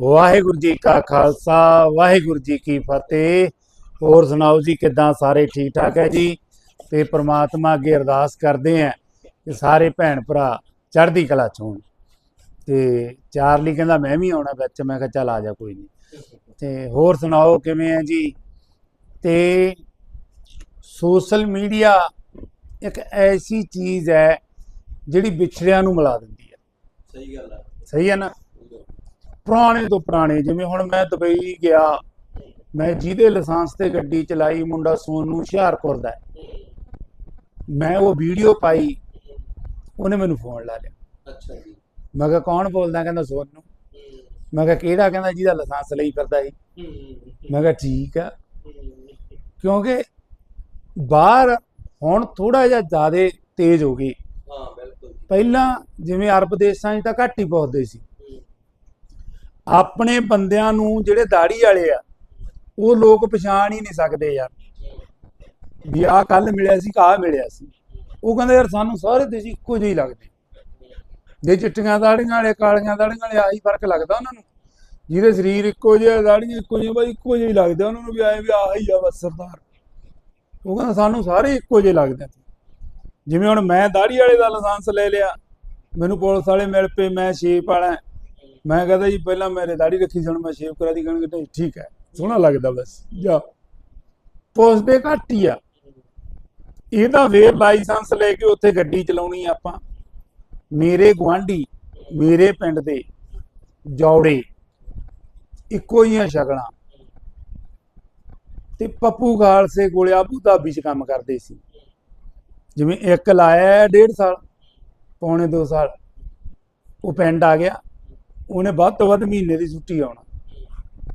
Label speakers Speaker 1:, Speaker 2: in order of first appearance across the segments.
Speaker 1: ਵਾਹਿਗੁਰੂ ਜੀ ਕਾ ਖਾਲਸਾ ਵਾਹਿਗੁਰੂ ਜੀ ਕੀ ਫਤਿਹ। ਹੋਰ ਸੁਣਾਓ ਜੀ ਕਿਦਾਂ ਸਾਰੇ ਠੀਕ ਠਾਕ ਹੈ ਜੀ? ਤੇ ਪ੍ਰਮਾਤਮਾ ਅੱਗੇ ਅਰਦਾਸ ਕਰਦੇ ਆਂ ਕਿ ਸਾਰੇ ਭੈਣ ਭਰਾ ਚੜ੍ਹਦੀ ਕਲਾ ਚ ਹੋਣ। ਤੇ ਚਾਰਲੀ ਕਹਿੰਦਾ ਮੈਂ ਵੀ ਆਉਣਾ ਵਿੱਚ। ਮੈਂ ਕਿਹਾ ਚੱਲ ਆ ਜਾ ਕੋਈ ਨਹੀਂ ਤੇ ਹੋਰ ਸੁਣਾਓ ਕਿਵੇਂ ਹੈ ਜੀ? ਤੇ ਸੋਸ਼ਲ ਮੀਡੀਆ ਇੱਕ ਐਸੀ ਚੀਜ਼ ਹੈ ਜਿਹੜੀ ਵਿਛੜਿਆਂ ਨੂੰ ਮਿਲਾ ਦਿੰਦੀ ਹੈ।
Speaker 2: ਸਹੀ ਗੱਲ ਆ
Speaker 1: ਸਹੀ ਹੈ ਨਾ? ਪੁਰਾਣੇ ਤੋਂ ਪੁਰਾਣੇ ਜਿਵੇਂ ਹੁਣ ਮੈਂ ਦੁਬਈ ਗਿਆ ਮੈਂ ਜਿਹਦੇ ਲਾਇਸੈਂਸ ਤੇ ਗੱਡੀ ਚਲਾਈ ਮੁੰਡਾ ਸੋਨੂ ਹੁਸ਼ਿਆਰਪੁਰ ਦਾ। ਮੈਂ ਉਹ ਵੀਡੀਓ ਪਾਈ ਉਹਨੇ ਮੈਨੂੰ ਫੋਨ ਲਾ ਲਿਆ।
Speaker 2: ਅੱਛਾ ਜੀ।
Speaker 1: ਮੈਂ ਕਿਹਾ ਕੌਣ ਬੋਲਦਾ? ਕਹਿੰਦਾ ਸੋਨੂ ਮੈਂ ਕਿਹਾ ਕਿਹੜਾ ਕਹਿੰਦਾ ਜਿਹਦਾ ਲਾਇਸੈਂਸ ਲਈ ਫਿਰਦਾ ਸੀ। ਮੈਂ ਕਿਹਾ ਠੀਕ ਆ। ਕਿਉਂਕਿ ਬਾਹਰ ਹੁਣ ਥੋੜਾ ਜਿਹਾ ਜ਼ਿਆਦਾ ਤੇਜ਼ ਹੋ ਗਈ।
Speaker 2: ਹਾਂ ਬਿਲਕੁਲ।
Speaker 1: ਪਹਿਲਾਂ ਜਿਵੇਂ ਅਰਬ ਦੇਸ਼ਾਂ 'ਚ ਤਾਂ ਘੱਟ ਹੀ ਪਹੁੰਚਦੇ ਸੀ। ਆਪਣੇ ਬੰਦਿਆਂ ਨੂੰ ਜਿਹੜੇ ਦਾੜੀ ਵਾਲੇ ਆ, ਉਹ ਲੋਕ ਪਛਾਣ ਹੀ ਨਹੀਂ ਸਕਦੇ ਯਾਰ। ਵੀ ਆਹ ਕੱਲ ਮਿਲਿਆ ਸੀ ਕਾ ਮਿਲਿਆ ਸੀ। ਉਹ ਕਹਿੰਦੇ ਯਾਰ ਸਾਨੂੰ ਸਾਰੇ ਦੇਸ਼ ਇੱਕੋ ਜਿਹੇ ਲੱਗਦੇ। ਜੇ ਚਿੱਟੀਆਂ ਦਾੜੀਆਂ ਵਾਲੇ, ਕਾਲੀਆਂ ਦਾੜੀਆਂ ਵਾਲੇ, ਆਹੀ ਫ਼ਰਕ ਲੱਗਦਾ ਉਹਨਾਂ ਨੂੰ। ਜਿਹਦੇ ਸਰੀਰ ਇੱਕੋ ਜਿਹੇ ਦਾੜੀਆਂ ਇੱਕੋ ਜਿਹੀਆਂ ਬਈ ਇੱਕੋ ਜਿਹੇ ਹੀ ਲੱਗਦੇ ਉਹਨਾਂ ਨੂੰ ਵੀ ਆਏ ਵੀ ਆਹੀ ਆ ਬਸ ਸਰਦਾਰ। ਉਹ ਕਹਿੰਦਾ ਸਾਨੂੰ ਸਾਰੇ ਇੱਕੋ ਜਿਹੇ ਲੱਗਦੇ ਆ। ਜਿਵੇਂ ਹੁਣ ਮੈਂ ਦਾੜੀ ਵਾਲੇ ਦਾ ਲਾਇਸੈਂਸ ਲੈ ਲਿਆ, ਮੈਨੂੰ ਪੁਲਿਸ ਵਾਲੇ ਮਿਲ ਪਏ, ਮੈਂ ਸ਼ੇਪ ਵਾਲਾ ਮੈਂ ਕਹਿੰਦਾ ਜੀ, ਪਹਿਲਾਂ ਮੇਰੇ ਦਾੜੀ ਰੱਖੀ ਸੀ, ਹੁਣ ਮੈਂ ਸ਼ੇਪ ਕਰਾ ਦੀ ਕਹਿਣਗੇ, ਨਹੀਂ, ਠੀਕ ਹੈ, ਸੋਹਣਾ ਲੱਗਦਾ ਬਸ, ਜਾ। ਪੁੱਛਦੇ ਘੱਟ ਹੀ ਆ। ਇਹਦਾ ਫੇਰ ਲਾਇਸੈਂਸ ਲੈ ਕੇ ਉੱਥੇ ਗੱਡੀ ਚਲਾਉਣੀ ਆਪਾਂ। ਮੇਰੇ ਗੁਆਂਢੀ, ਮੇਰੇ ਪਿੰਡ ਦੇ ਜੌੜੇ, ਇੱਕੋ ਹੀ ਸ਼ਕਲਾਂ। ਤੇ ਪੱਪੂ ਖਾਲਸੇ ਕੋਲੇ ਆਬੂ ਧਾਬੀ 'ਚ ਕੰਮ ਕਰਦੇ ਸੀ। ਜਿਵੇਂ ਇੱਕ ਲਾਇਆ ਹੈ ਡੇਢ ਸਾਲ, ਪੌਣੇ 2 ਸਾਲ, ਉਹ ਪਿੰਡ ਆ ਗਿਆ। ਉਹਨੇ ਵੱਧ ਤੋਂ ਵੱਧ ਮਹੀਨੇ ਦੀ ਛੁੱਟੀ ਆਉਣਾ।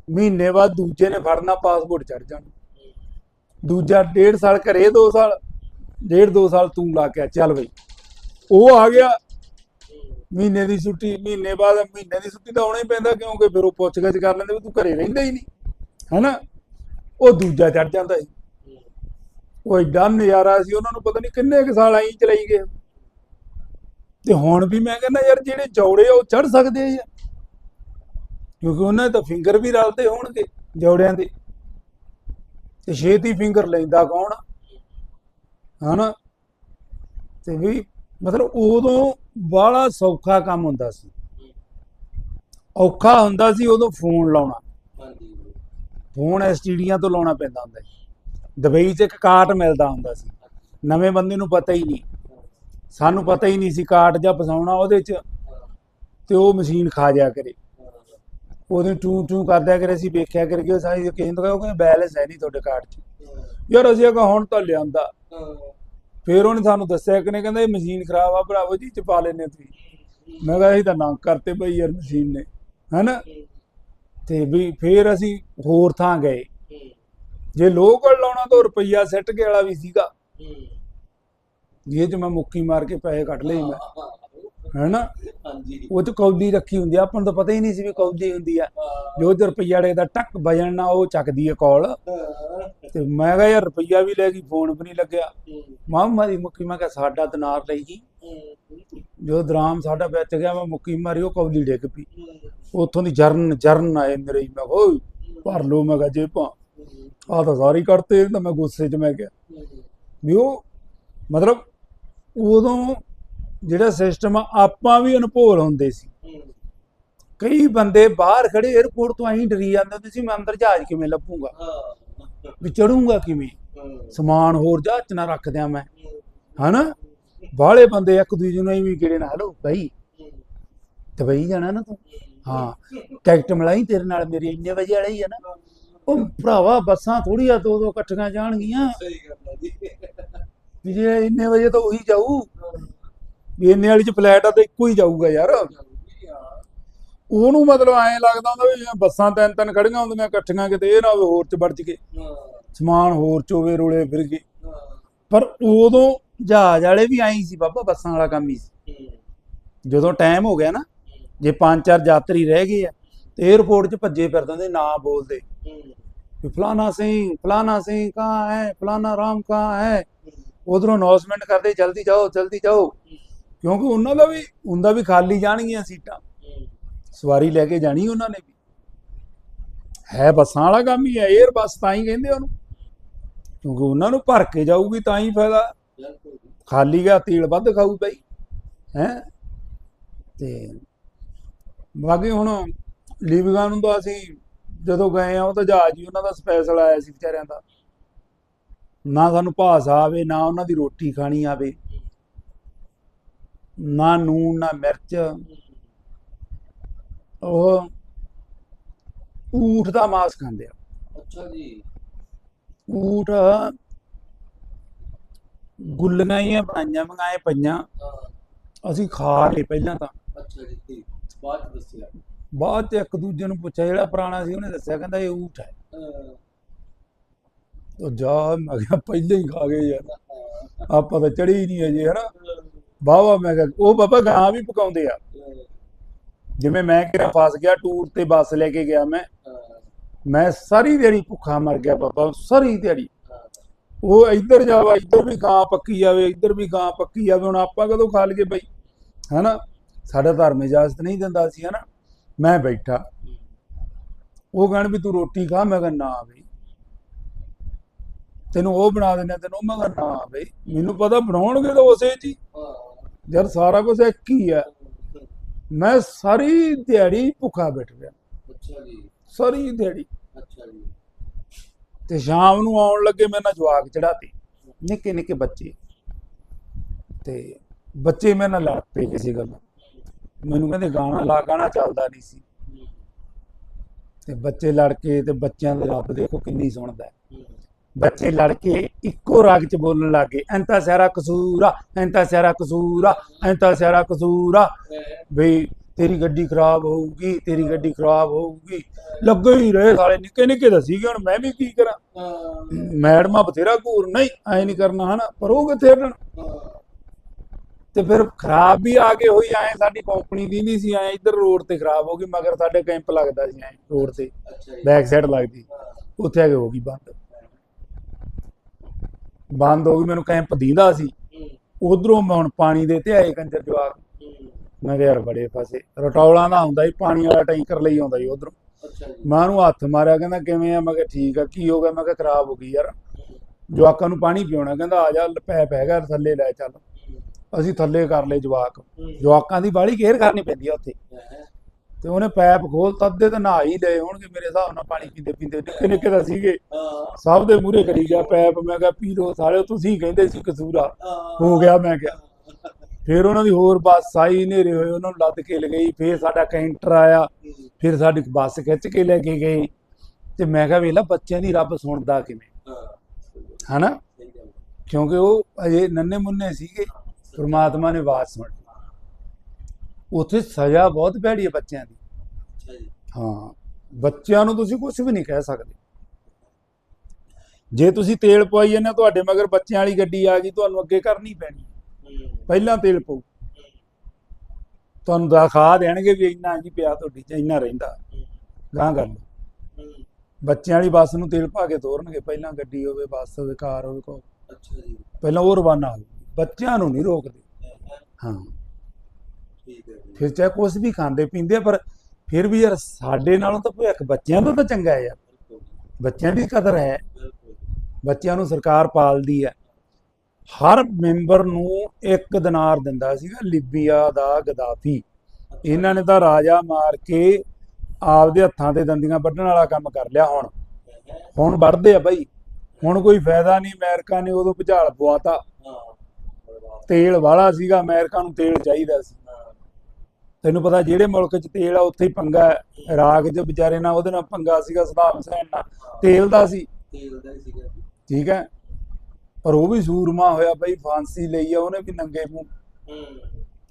Speaker 1: ਮਹੀਨੇ ਬਾਅਦ ਦੂਜੇ ਨੇ ਫੜਨਾ, ਪਾਸਪੋਰਟ ਚੜ ਜਾਣਾ। ਦੂਜਾ ਡੇਢ ਸਾਲ ਘਰੇ 2 ਸਾਲ, ਡੇਢ 2 ਸਾਲ ਤੂੰ ਲਾ ਕੇ ਚੱਲ ਬਈ। ਉਹ ਆ ਗਿਆ। ਮਹੀਨੇ ਦੀ ਛੁੱਟੀ, ਮਹੀਨੇ ਬਾਅਦ ਮਹੀਨੇ ਦੀ ਛੁੱਟੀ ਤਾਂ ਆਉਣਾ ਹੀ ਪੈਂਦਾ, ਕਿਉਂਕਿ ਫਿਰ ਉਹ ਪੁੱਛਗਿੱਛ ਕਰ ਲੈਂਦੇ ਵੀ ਤੂੰ ਘਰੇ ਰਹਿੰਦਾ ਹੀ ਨਹੀਂ, ਹੈਨਾ? ਉਹ ਦੂਜਾ ਚੜ ਜਾਂਦਾ ਸੀ। ਉਹ ਏਡਾ ਨਜ਼ਾਰਾ ਸੀ, ਉਹਨਾਂ ਨੂੰ ਪਤਾ ਨਹੀਂ ਕਿੰਨੇ ਕੁ ਸਾਲ ਆਈ ਚਲਾਈ ਗਏ। ਤੇ ਹੁਣ ਵੀ ਮੈਂ ਕਹਿੰਦਾ ਯਾਰ ਜਿਹੜੇ ਜੌੜੇ ਆ, ਉਹ ਚੜ ਸਕਦੇ ਆ ਕਿਉਂਕਿ ਉਹਨਾਂ ਤਾਂ ਫਿੰਗਰ ਵੀ ਰਲਦੇ ਹੋਣਗੇ ਜੌੜਿਆਂ ਦੇ। ਤੇ ਛੇਤੀ ਫਿੰਗਰ ਲੈਂਦਾ ਕੌਣ? ਹਨਾ? ਤੇ ਵੀ ਮਤਲਬ ਉਦੋਂ ਬਾਹਲਾ ਸੌਖਾ ਕੰਮ ਹੁੰਦਾ ਸੀ। ਔਖਾ ਹੁੰਦਾ ਸੀ ਉਦੋਂ ਫੋਨ ਲਾਉਣਾ।
Speaker 2: ਹਾਂਜੀ।
Speaker 1: ਫੋਨ ਐਸਟੀਡੀਆਂ ਤੋਂ ਲਾਉਣਾ ਪੈਂਦਾ ਹੁੰਦਾ ਸੀ। ਦੁਬਈ 'ਚ ਇੱਕ ਕਾਰਟ ਮਿਲਦਾ ਹੁੰਦਾ ਸੀ। ਨਵੇਂ ਬੰਦੇ ਨੂੰ ਪਤਾ ਹੀ ਨਹੀਂ। ਸਾਨੂੰ ਪਤਾ ਹੀ ਨਹੀਂ ਸੀ ਕਾਰਟ ਜਾਂ ਫਸਾਉਣਾ ਉਹਦੇ 'ਚ। ਤੇ ਉਹ ਮਸ਼ੀਨ ਖਾ ਜਾ ਕਰੇ। ਉਹਦੇ ਟੂ ਟੂ ਕਰਦਿਆ ਕਰੇ ਅਸੀਂ ਵੇਖਿਆ ਕਰਕੇ ਉਹ ਕਿਸੇ ਨੂੰ ਕਹਿੰਦਾ ਬੈਲੈਂਸ ਹੈ ਨਹੀਂ ਤੁਹਾਡੇ ਕਾਰਟ 'ਚ। ਯਾਰ ਅਸੀਂ ਕਹਾਂ ਹੁਣ ਤਾਂ ਲਿਆਂਦਾ। ਫਿਰ ਉਹਨੇ ਸਾਨੂੰ ਦੱਸਿਆ ਕਿ ਨੇ ਕਹਿੰਦਾ ਇਹ ਮਸ਼ੀਨ ਖਰਾਬ ਆ ਭਰਾਵੋ ਜੀ ਚ ਪਾ ਲੈਨੇ ਤੁਸੀਂ। ਮੈਂ ਕਿਹਾ ਅਸੀਂ ਤਾਂ ਨਾ ਕਰਤੇ ਬਈ ਯਾਰ ਮਸ਼ੀਨ ਨੇ ਹੈਨਾ? ਤੇ ਵੀ ਫਿਰ ਅਸੀਂ ਹੋਰ ਥਾਂ ਗਏ। ਜੇ ਲੋਕਲ ਲਾਉਣਾ ਤਾਂ ਰੁਪਈਆ ਸੈੱਟ ਕੇ ਵਾਲਾ ਵੀ ਸੀਗਾ। ਇਹ ਚ ਮੈਂ ਮੁੱਕੀ ਮਾਰ ਕੇ ਪੈਸੇ ਕੱਢ ਲਏ ਮੈਂ। ਹੈਨਾ?
Speaker 2: ਹਾਂਜੀ।
Speaker 1: ਉਹ ਚ ਕੌਡੀ ਰੱਖੀ ਹੁੰਦੀ ਆ ਆਪਾਂ ਨੂੰ ਤਾਂ ਪਤਾ ਹੀ ਨਹੀਂ ਸੀ ਵੀ ਕੌਡੀ ਹੁੰਦੀ ਆ। ਜੋ ਤੇ ਰੁਪਈਆ ਵਾਲੇ ਦਾ ਟੱਕ ਵਜਣ ਨਾ ਉਹ ਚੱਕਦੀ ਆ ਕਾਲ। ਤੇ ਮੈਂ ਕਿਹਾ ਯਾਰ ਰੁਪਈਆ ਵੀ ਲੈ ਗਈ ਫੋਨ ਵੀ ਨਹੀਂ ਲੱਗਿਆ। ਮਾਮਾ ਦੀ ਮੁੱਕੀ ਮੈਂ ਕਿਹਾ ਸਾਡਾ ਦਿਨਾਰ ਲਈ ਜੀ ਜੋ ਦਰਾਮ ਸਾਡਾ ਵਿੱਚ ਗਿਆ ਮੈਂ ਮੁੱਕੀ ਮਾਰੀ ਉਹ ਕੌਲੀ ਡਿੱਗ ਪਈ। ਉੱਥੋਂ ਦੀ ਜਰਨ ਜਰਨ ਆਏ ਮੇਰੇ। ਮੈਂ ਕਿਹਾ ਓਏ ਭਰ ਲੋ ਮੈਂ ਕਿਹਾ ਜੇਬਾਂ। ਆ ਤਾਂ ਸਾਰੀ ਇਹ ਤਾਂ ਮੈਂ ਗੁੱਸੇ 'ਚ ਮੈਂ ਕਿਹਾ। ਵੀ ਉਹ ਮਤਲਬ ਉਦੋਂ ਜਿਹੜਾ ਸਿਸਟਮ ਆਪਾਂ ਵੀ ਅਨਭੋਲ ਹੁੰਦੇ ਸੀ। ਕਈ ਬੰਦੇ ਬਾਹਰ ਖੜੇ 에어ਪੋਰਟ ਤੋਂ ਆਹੀਂ ਡਰੀ ਜਾਂਦੇ ਹੁੰਦੇ ਸੀ ਮੈਂ ਅੰਦਰ ਜਹਾਜ਼ ਕਿਵੇਂ ਲੱਭੂਗਾ? ਵੀ ਚੜੂੰਗਾ ਕਿਵੇਂ? ਸਮਾਨ ਹੋਰ ਜਹਾਜ਼ ਨਾ ਰੱਖ ਦਿਆਂ ਮੈਂ। ਹਨਾ? ਬਾਹਲੇ ਬੰਦੇ ਇੱਕ ਦੂਜੇ ਨੂੰ ਐਵੇਂ ਕਿਹੜੇ ਨਾਲ ਹਲੋ ਭਾਈ ਦੁਬਈ ਜਾਣਾ ਨਾ ਤੂੰ? ਹਾਂ ਟਿਕਟ ਮਿਲਾਈ ਤੇਰੇ ਨਾਲ ਮੇਰੀ ਇੰਨੇ ਵਜੇ ਵਾਲੀ ਆ ਨਾ। ਉਹ ਭਰਾਵਾ ਬੱਸਾਂ ਥੋੜੀਆਂ ਦੋ ਦੋ ਇਕੱਠੀਆਂ ਜਾਣਗੀਆਂ।
Speaker 2: ਸਹੀ ਗੱਲ ਹੈ ਜੀ।
Speaker 1: ਵੀ ਜੇ ਇੰਨੇ ਵਜੇ ਤਾਂ ਉਹੀ ਜਾਊ। ਵੀ ਇੰਨੇ ਵਾਲੀ ਚ ਫਲੈਟ ਆ ਤਾਂ ਇੱਕੋ ਹੀ ਜਾਊਗਾ ਯਾਰ। ਉਹਨੂੰ ਮਤਲਬ ਐਂ ਲੱਗਦਾ ਹੁੰਦਾ ਵੀ ਜਿਵੇਂ ਬੱਸਾਂ ਤਿੰਨ ਤਿੰਨ ਖੜੀਆਂ ਹੁੰਦੀਆਂ ਇਕੱਠੀਆਂ ਕਿਤੇ ਇਹ ਨਾ ਹੋਵੇ ਹੋਰ ਚ ਵੜ ਕੇ। ਸਮਾਨ ਹੋਰ ਚੋਵੇ ਰੋਲੇ ਫਿਰ ਗਏ ਪਰ ਉਦੋਂ ਜਹਾਜ਼ ਵਾਲੇ ਵੀ ਆਈ ਸੀ ਬਾਬਾ ਬੱਸਾਂ ਵਾਲਾ ਕੰਮ ਹੀ ਸੀ। ਜਦੋਂ ਟਾਈਮ ਹੋ ਗਿਆ ਨਾ ਜੇ ਪੰਜ ਚਾਰ ਯਾਤਰੀ ਰਹਿ ਗਏ ਆ ਤੇ 에어ਪੋਰਟ 'ਚ ਭੱਜੇ ਫਿਰਦੇ ਹੁੰਦੇ ਨਾ ਬੋਲਦੇ। ਵੀ ਫਲਾਨਾ ਸਿੰਘ ਫਲਾਨਾ ਸਿੰਘ ਕਹਾਂ ਹੈ ਫਲਾਨਾ ਰਾਮ ਕਹਾਂ ਹੈ। ਉਧਰੋਂ ਅਨਾਉਂਸਮੈਂਟ ਕਰਦੇ ਜਲਦੀ ਜਾਓ ਜਲਦੀ ਜਾਓ। ਕਿਉਂਕਿ ਉਹਨਾਂ ਦਾ ਵੀ ਹੁੰਦਾ ਵੀ ਖਾਲੀ ਜਾਣਗੀਆਂ ਸੀਟਾਂ। ਸਵਾਰੀ ਲੈ ਕੇ ਜਾਣੀ ਉਹਨਾਂ ਨੇ ਵੀ। ਹੈ ਬੱਸਾਂ ਵਾਲਾ ਕੰਮ ਹੀ ਹੈ 에ਅਰ ਬੱਸ ਤਾਂ ਹੀ ਕਹਿੰਦੇ ਉਹਨੂੰ। ਕਿਉਂਕਿ ਉਹਨਾਂ ਨੂੰ ਭਰ ਕੇ ਜਾਊਗੀ ਤਾਂ ਹੀ ਫਾਇਦਾ। ਖਾਲੀ ਗਿਆ ਤੇਲ ਵੱਧ ਖਾਊ ਬਈ। ਹੈ? ਤੇ ਬਾਕੀ ਹੁਣ ਲੀਵਿੰਗਾਂ ਨੂੰ ਤਾਂ ਅਸੀਂ ਜਦੋਂ ਗਏ ਆ ਉਹ ਤਾਂ ਜਹਾਜ਼ ਹੀ ਉਹਨਾਂ ਦਾ ਸਪੈਸ਼ਲ ਆਇਆ ਸੀ ਵਿਚਾਰਿਆਂ ਦਾ। ਨਾ ਸਾਨੂੰ ਭਾਸ਼ਾ ਆਵੇ ਨਾ ਉਹਨਾਂ ਦੀ ਰੋਟੀ ਖਾਣੀ ਆਵੇ। ਨਾ ਨੂਨ ਨਾ ਮਿਰਚ। ਉਹ ਊਠ ਦਾ ਮਾਸ ਖਾਂਦੇ ਆ।
Speaker 2: ਅੱਛਾ ਜੀ।
Speaker 1: ਊਠ ਗੁੱਲੀਆਂ ਹੀ ਬਣਾਈਆਂ ਮੰਗਾਏ ਪਈਆਂ। ਅਸੀਂ ਖਾ ਲਏ ਪਹਿਲਾਂ ਤਾਂ।
Speaker 2: ਅੱਛਾ ਜੀ ਠੀਕ। ਬਾਅਦ ਚ ਦੱਸਿਆ।
Speaker 1: ਬਾਅਦ ਇੱਕ ਦੂਜੇ ਨੂੰ ਪੁੱਛਿਆ ਜਿਹੜਾ ਪੁਰਾਣਾ ਸੀ ਉਹਨੇ ਦੱਸਿਆ ਕਹਿੰਦਾ ਇਹ ਊਠ ਹੈ। ਉਹ ਜਾ ਮੈਂ ਕਿਹਾ ਪਹਿਲਾਂ ਹੀ ਖਾ ਗਏ ਯਾਰ। ਆਪਾਂ ਤਾਂ ਚੜੀ ਨਹੀਂ ਅਜੇ ਹਨਾ? ਵਾਹਵਾ ਮੈਂ ਕਿਹਾ ਉਹ ਬਾਬਾ ਗਾਂ ਵੀ ਪਕਾਉਂਦੇ ਆ। ਜਿਵੇਂ ਮੈਂ ਕਿਹਾ ਫਸ ਗਿਆ ਟੂਰ ਤੇ ਬੱਸ ਲੈ ਕੇ ਗਿਆ ਮੈਂ। ਮੈਂ ਸਾਰੀ ਦਿਹਾੜੀ ਭੁੱਖਾ ਮਰ ਗਿਆ ਬਾਬਾ ਸਾਰੀ ਦਿਹਾੜੀ। ਉਹ ਇੱਧਰ ਜਾਵਾ ਇੱਧਰ ਵੀ ਗਾਂ ਪੱਕੀ ਜਾਵੇ ਇੱਧਰ ਵੀ ਗਾਂ ਪੱਕੀ ਜਾਵੇ ਹੁਣ ਆਪਾਂ ਕਦੋਂ ਖਾ ਲਈਏ ਬਈ? ਹਨਾ? ਸਾਡਾ ਧਰਮ ਇਜਾਜ਼ਤ ਨਹੀਂ ਦਿੰਦਾ ਸੀ ਹਨਾ? ਮੈਂ ਬੈਠਾ। ਉਹ ਕਹਿਣ ਵੀ ਤੂੰ ਰੋਟੀ ਖਾ ਮੈਂ ਕਿਹਾ ਨਾ ਬਈ। ਤੈਨੂੰ ਉਹ ਬਣਾ ਦਿੰਦੇ ਤੈਨੂੰ ਉਹ ਮੈਂ ਕਿਹਾ ਨਾ ਬਈ। ਮੈਨੂੰ ਪਤਾ ਬਣਾਉਣਗੇ ਤਾਂ ਉਸੇ ਜੀ
Speaker 2: ਹਾਂ,
Speaker 1: ਜਦ ਸਾਰਾ ਕੁਝ ਇੱਕ ਹੀ ਆ। ਮੈਂ ਸਾਰੀ ਦਿਹਾੜੀ ਭੁੱਖਾ ਬੈਠ ਗਿਆ
Speaker 2: ਅੱਛਾ ਜੀ।
Speaker 1: ਸਾਰੀ ਦਿਹਾੜੀ।
Speaker 2: ਅੱਛਾ ਜੀ।
Speaker 1: ਤੇ ਸ਼ਾਮ ਨੂੰ ਆਉਣ ਲੱਗੇ ਮੇਰੇ ਨਾਲ ਜਵਾਕ ਚੜਾਤੇ ਨਿੱਕੇ ਨਿੱਕੇ ਬੱਚੇ। ਤੇ ਬੱਚੇ ਮੇਰੇ ਨਾਲ ਲੜ ਪਏ ਕਿਸੇ ਗੱਲ ਮੈਨੂੰ ਕਹਿੰਦੇ ਗਾਣਾ ਲਾ ਗਾਣਾ ਚੱਲਦਾ ਨਹੀਂ ਸੀ।
Speaker 2: ਹੂੰ,
Speaker 1: ਤੇ ਬੱਚੇ ਲੜ ਕੇ ਤੇ ਬੱਚਿਆਂ ਦੇ ਰੱਬ ਦੇਖੋ ਕਿੰਨੀ ਸੁਣਦਾ। ਹੈ।
Speaker 2: ਹੂੰ,
Speaker 1: ਬੱਚੇ ਲੜ ਕੇ ਇੱਕੋ ਰਾਗ ਚ ਬੋਲਣ ਲੱਗੇ ਐਂਤਾ ਸਿਆਰਾ ਕਸੂਰਾ ਐਂਤਾ ਸਿਆਰਾ ਕਸੂਰਾ ਐਂਤਾ ਸਿਆਰਾ ਕਸੂਰਾ ਬਈ ਤੇਰੀ ਗੱਡੀ ਖਰਾਬ ਹੋਊਗੀ ਤੇਰੀ ਗੱਡੀ ਖਰਾਬ ਹੋਊਗੀ। ਲੱਗੇ ਹੀ ਰਹੇ ਸਾਲੇ ਨਿੱਕੇ ਨਿੱਕੇ ਦੱਸੀ ਹੁਣ ਮੈਂ ਵੀ ਕੀ ਕਰਾਂ? ਮੈਡਮਾਂ ਬਥੇਰਾ ਘੂਰ ਨਹੀਂ ਐ ਨਹੀਂ ਕਰਨਾ ਹਨਾ ਪਰ ਉਹ ਕਿੱਥੇ ਹਟਣ ਤੇ ਫਿਰ ਖਰਾਬ ਵੀ ਆ ਕੇ ਹੋਈ ਐ ਸਾਡੀ ਕੰਪਨੀ ਦੀ ਨਹੀਂ ਸੀ ਐ ਇੱਧਰ ਰੋਡ ਤੇ ਖਰਾਬ ਹੋ ਗਈ ਮਗਰ ਸਾਡੇ ਕੈਂਪ ਲੱਗਦਾ ਸੀ ਐ ਰੋਡ ਤੇ। ਬੈਕ ਸਾਈਡ ਲੱਗਦੀ। ਉੱਥੇ ਆ ਕੇ ਹੋ ਗਈ ਬੰਦ। ਬੰਦ ਹੋ ਗਈ ਮੈਨੂੰ ਕੈਂਪ ਦੀਂਦਾ ਸੀ।
Speaker 2: ਹੂੰ,
Speaker 1: ਉਧਰੋਂ ਮੈਂ ਹੁਣ ਪਾਣੀ ਦੇ ਤੇ ਆਏ ਕੰਜਰ ਜਵਾਕ।
Speaker 2: ਹੂੰ,
Speaker 1: ਮੈਂ ਕਿਹਾ ਯਾਰ ਬੜੇ ਫਸੇ। ਰਟੌਲਾਂ ਦਾ ਹੁੰਦਾ ਸੀ ਪਾਣੀ ਵਾਲਾ ਟੈਂਕਰ ਲਈ ਆਉਂਦਾ ਸੀ ਉਧਰੋਂ। ਮੈਂ ਉਹਨੂੰ ਹੱਥ ਮਾਰਿਆ ਕਹਿੰਦਾ ਕਿਵੇਂ ਆ? ਮੈਂ ਕਿਹਾ ਠੀਕ ਆ ਕੀ ਹੋ ਗਿਆ? ਮੈਂ ਕਿਹਾ ਖਰਾਬ ਹੋ ਗਈ ਯਾਰ। ਜਵਾਕਾਂ ਨੂੰ ਪਾਣੀ ਪਿਉਣਾ ਕਹਿੰਦਾ ਆ ਜਾ ਪੈਪ ਹੈਗਾ ਥੱਲੇ ਲੈ ਚੱਲ। ਅਸੀਂ ਥੱਲੇ ਕਰ ਲਏ ਜਵਾਕ।
Speaker 2: ਹੂੰ,
Speaker 1: ਜਵਾਕਾਂ ਦੀ ਬਾੜੀ ਕੇਅਰ ਕਰਨੀ ਪੈਂਦੀ ਆ ਉੱਥੇ।
Speaker 2: ਹੈ,
Speaker 1: ਤੇ ਉਹਨੇ ਪੈਪ ਖੋਲ ਅੱਧੇ ਤਾਂ ਨਹਾ ਹੀ ਲਏ ਹੋਣਗੇ ਮੇਰੇ ਹਿਸਾਬ ਨਾਲ ਪਾਣੀ ਪੀਂਦੇ ਪੀਂਦੇ ਨਿੱਕੇ ਨਿੱਕੇ ਤਾਂ ਸੀਗੇ। ਸਭ ਦੇ ਮੂਹਰੇ ਕਰੀ ਗਿਆ ਪੈਪ ਮੈਂ ਕਿਹਾ ਪੀ ਲੋ ਸਾਲਿਓ ਤੁਸੀਂ ਕਹਿੰਦੇ ਸੀ ਕਸੂਰਾ।
Speaker 2: ਹਾਂ,
Speaker 1: ਗਿਆ ਮੈਂ ਕਿਹਾ। ਫਿਰ ਉਹਨਾਂ ਦੀ ਹੋਰ ਬੱਸ ਆਈ ਹਨੇਰੇ ਹੋਏ ਉਹਨਾਂ ਨੂੰ ਲੱਦ ਕੇ ਲਗਈ ਫਿਰ ਸਾਡਾ ਕੈਂਟਰ ਆਇਆ ਫਿਰ ਸਾਡੀ ਬੱਸ ਖਿੱਚ ਕੇ ਲੈ ਕੇ ਗਏ। ਤੇ ਮੈਂ ਕਿਹਾ ਵੇਲਾ ਬੱਚਿਆਂ ਦੀ ਰੱਬ ਸੁਣਦਾ ਕਿਵੇਂ। ਹਨਾ। ਕਿਉਂਕਿ ਉਹ ਅਜੇ ਨੰਨੇ ਮੁੰਨੇ ਸੀਗੇ ਪ੍ਰਮਾਤਮਾ ਨੇ ਆਵਾਜ਼ ਸੁਣ ਉੱਥੇ ਸਜ਼ਾ ਬਹੁਤ ਭੈੜੀ ਹੈ ਬੱਚਿਆਂ ਦੀ। ਹਾਂ ਬੱਚਿਆਂ ਨੂੰ ਤੁਸੀਂ ਕੁਝ ਵੀ ਨਹੀਂ ਕਹਿ ਸਕਦੇ। ਜੇ ਤੁਸੀਂ ਤੇਲ ਪਵਾਈ ਜਾਂਦੇ ਹੋ, ਤੁਹਾਡੇ ਮਗਰ ਬੱਚਿਆਂ ਵਾਲੀ ਗੱਡੀ ਆ ਗਈ ਤੁਹਾਨੂੰ ਅੱਗੇ ਕਰਨੀ ਪੈਣੀ
Speaker 2: ਹੂੰ,
Speaker 1: ਪਹਿਲਾਂ ਤੇਲ ਪਊ। ਤੁਹਾਨੂੰ ਦਿਖਾ ਦੇਣਗੇ ਵੀ ਇੰਨਾ ਜੀ ਪਿਆ ਤੁਹਾਡੀ ਚ ਇੰਨਾ ਰਹਿੰਦਾ। ਗਾਂ
Speaker 2: ਹੂੰ,
Speaker 1: ਬੱਚਿਆਂ ਵਾਲੀ ਬੱਸ ਨੂੰ ਤੇਲ ਪਾ ਕੇ ਤੋਰਨਗੇ ਪਹਿਲਾਂ ਗੱਡੀ ਹੋਵੇ ਬੱਸ ਹੋਵੇ ਕਾਰ ਹੋਵੇ ਕੋ
Speaker 2: ਅੱਛਾ ਜੀ।
Speaker 1: ਪਹਿਲਾਂ ਉਹ ਰਵਾਨਾ ਹੋਵੇ ਬੱਚਿਆਂ ਨੂੰ ਨਹੀਂ ਰੋਕਦੇ।
Speaker 2: ਹੈ, ਹੈ,
Speaker 1: ਹਾਂ
Speaker 2: ਠੀਕ ਹੈ
Speaker 1: ਫਿਰ ਚਾਹੇ ਕੁਛ ਵੀ ਖਾਂਦੇ ਪੀਂਦੇ ਪਰ ਫਿਰ ਵੀ ਯਾਰ ਸਾਡੇ ਨਾਲੋਂ ਤਾਂ ਭਵਿੱਖ ਬੱਚਿਆਂ ਦਾ ਤਾਂ ਚੰਗਾ ਹੈ ਯਾਰ। ਬੱਚਿਆਂ ਦੀ ਕਦਰ ਹੈ। ਬੱਚਿਆਂ ਨੂੰ ਸਰਕਾਰ ਪਾਲਦੀ ਹੈ। ਹਰ ਮੈਂਬਰ ਨੂੰ ਇੱਕ ਦਿਨਾਰ ਦਿੰਦਾ ਸੀਗਾ ਲਿਬੀਆ ਦਾ ਗਦਾਫੀ। ਇਹਨਾਂ ਨੇ ਤਾਂ ਰਾਜਾ ਮਾਰ ਕੇ ਆਪਦੇ ਹੱਥਾਂ ਤੇ ਦੰਦੀਆਂ ਵੱਢਣ ਵਾਲਾ ਕੰਮ ਕਰ ਲਿਆ ਹੁਣ। ਹੁਣ ਵੱਢਦੇ ਆ ਬਾਈ। ਹੁਣ ਕੋਈ ਫਾਇਦਾ ਨਹੀਂ ਅਮਰੀਕਾ ਨੇ ਉਦੋਂ ਭੁਚਾਲ ਪਵਾਤਾ। ਤੇਲ ਵਾਲਾ ਸੀਗਾ ਅਮਰੀਕਾ ਨੂੰ ਤੇਲ ਚਾਹੀਦਾ ਸੀ। ਤੈਨੂੰ ਪਤਾ ਜਿਹੜੇ ਮੁਲਕ 'ਚ ਤੇਲ ਆ ਉੱਥੇ ਹੀ ਪੰਗਾ ਹੈ। ਇਰਾਕ 'ਚ ਵਿਚਾਰੇ ਨਾਲ ਉਹਦੇ ਨਾਲ ਪੰਗਾ ਸੀਗਾ ਸਦਾਮ ਹੁਸੈਨ ਨਾਲ। ਤੇਲ ਦਾ ਸੀ।
Speaker 2: ਤੇਲ ਦਾ ਹੀ ਸੀਗਾ।
Speaker 1: ਠੀਕ ਹੈ। ਪਰ ਉਹ ਵੀ ਸੂਰਮਾ ਹੋਇਆ ਬਈ ਫਾਂਸੀ ਲਈ ਆ ਉਹਨੇ ਵੀ ਨੰਗੇ ਮੂੰਹ।
Speaker 2: ਹੂੰ।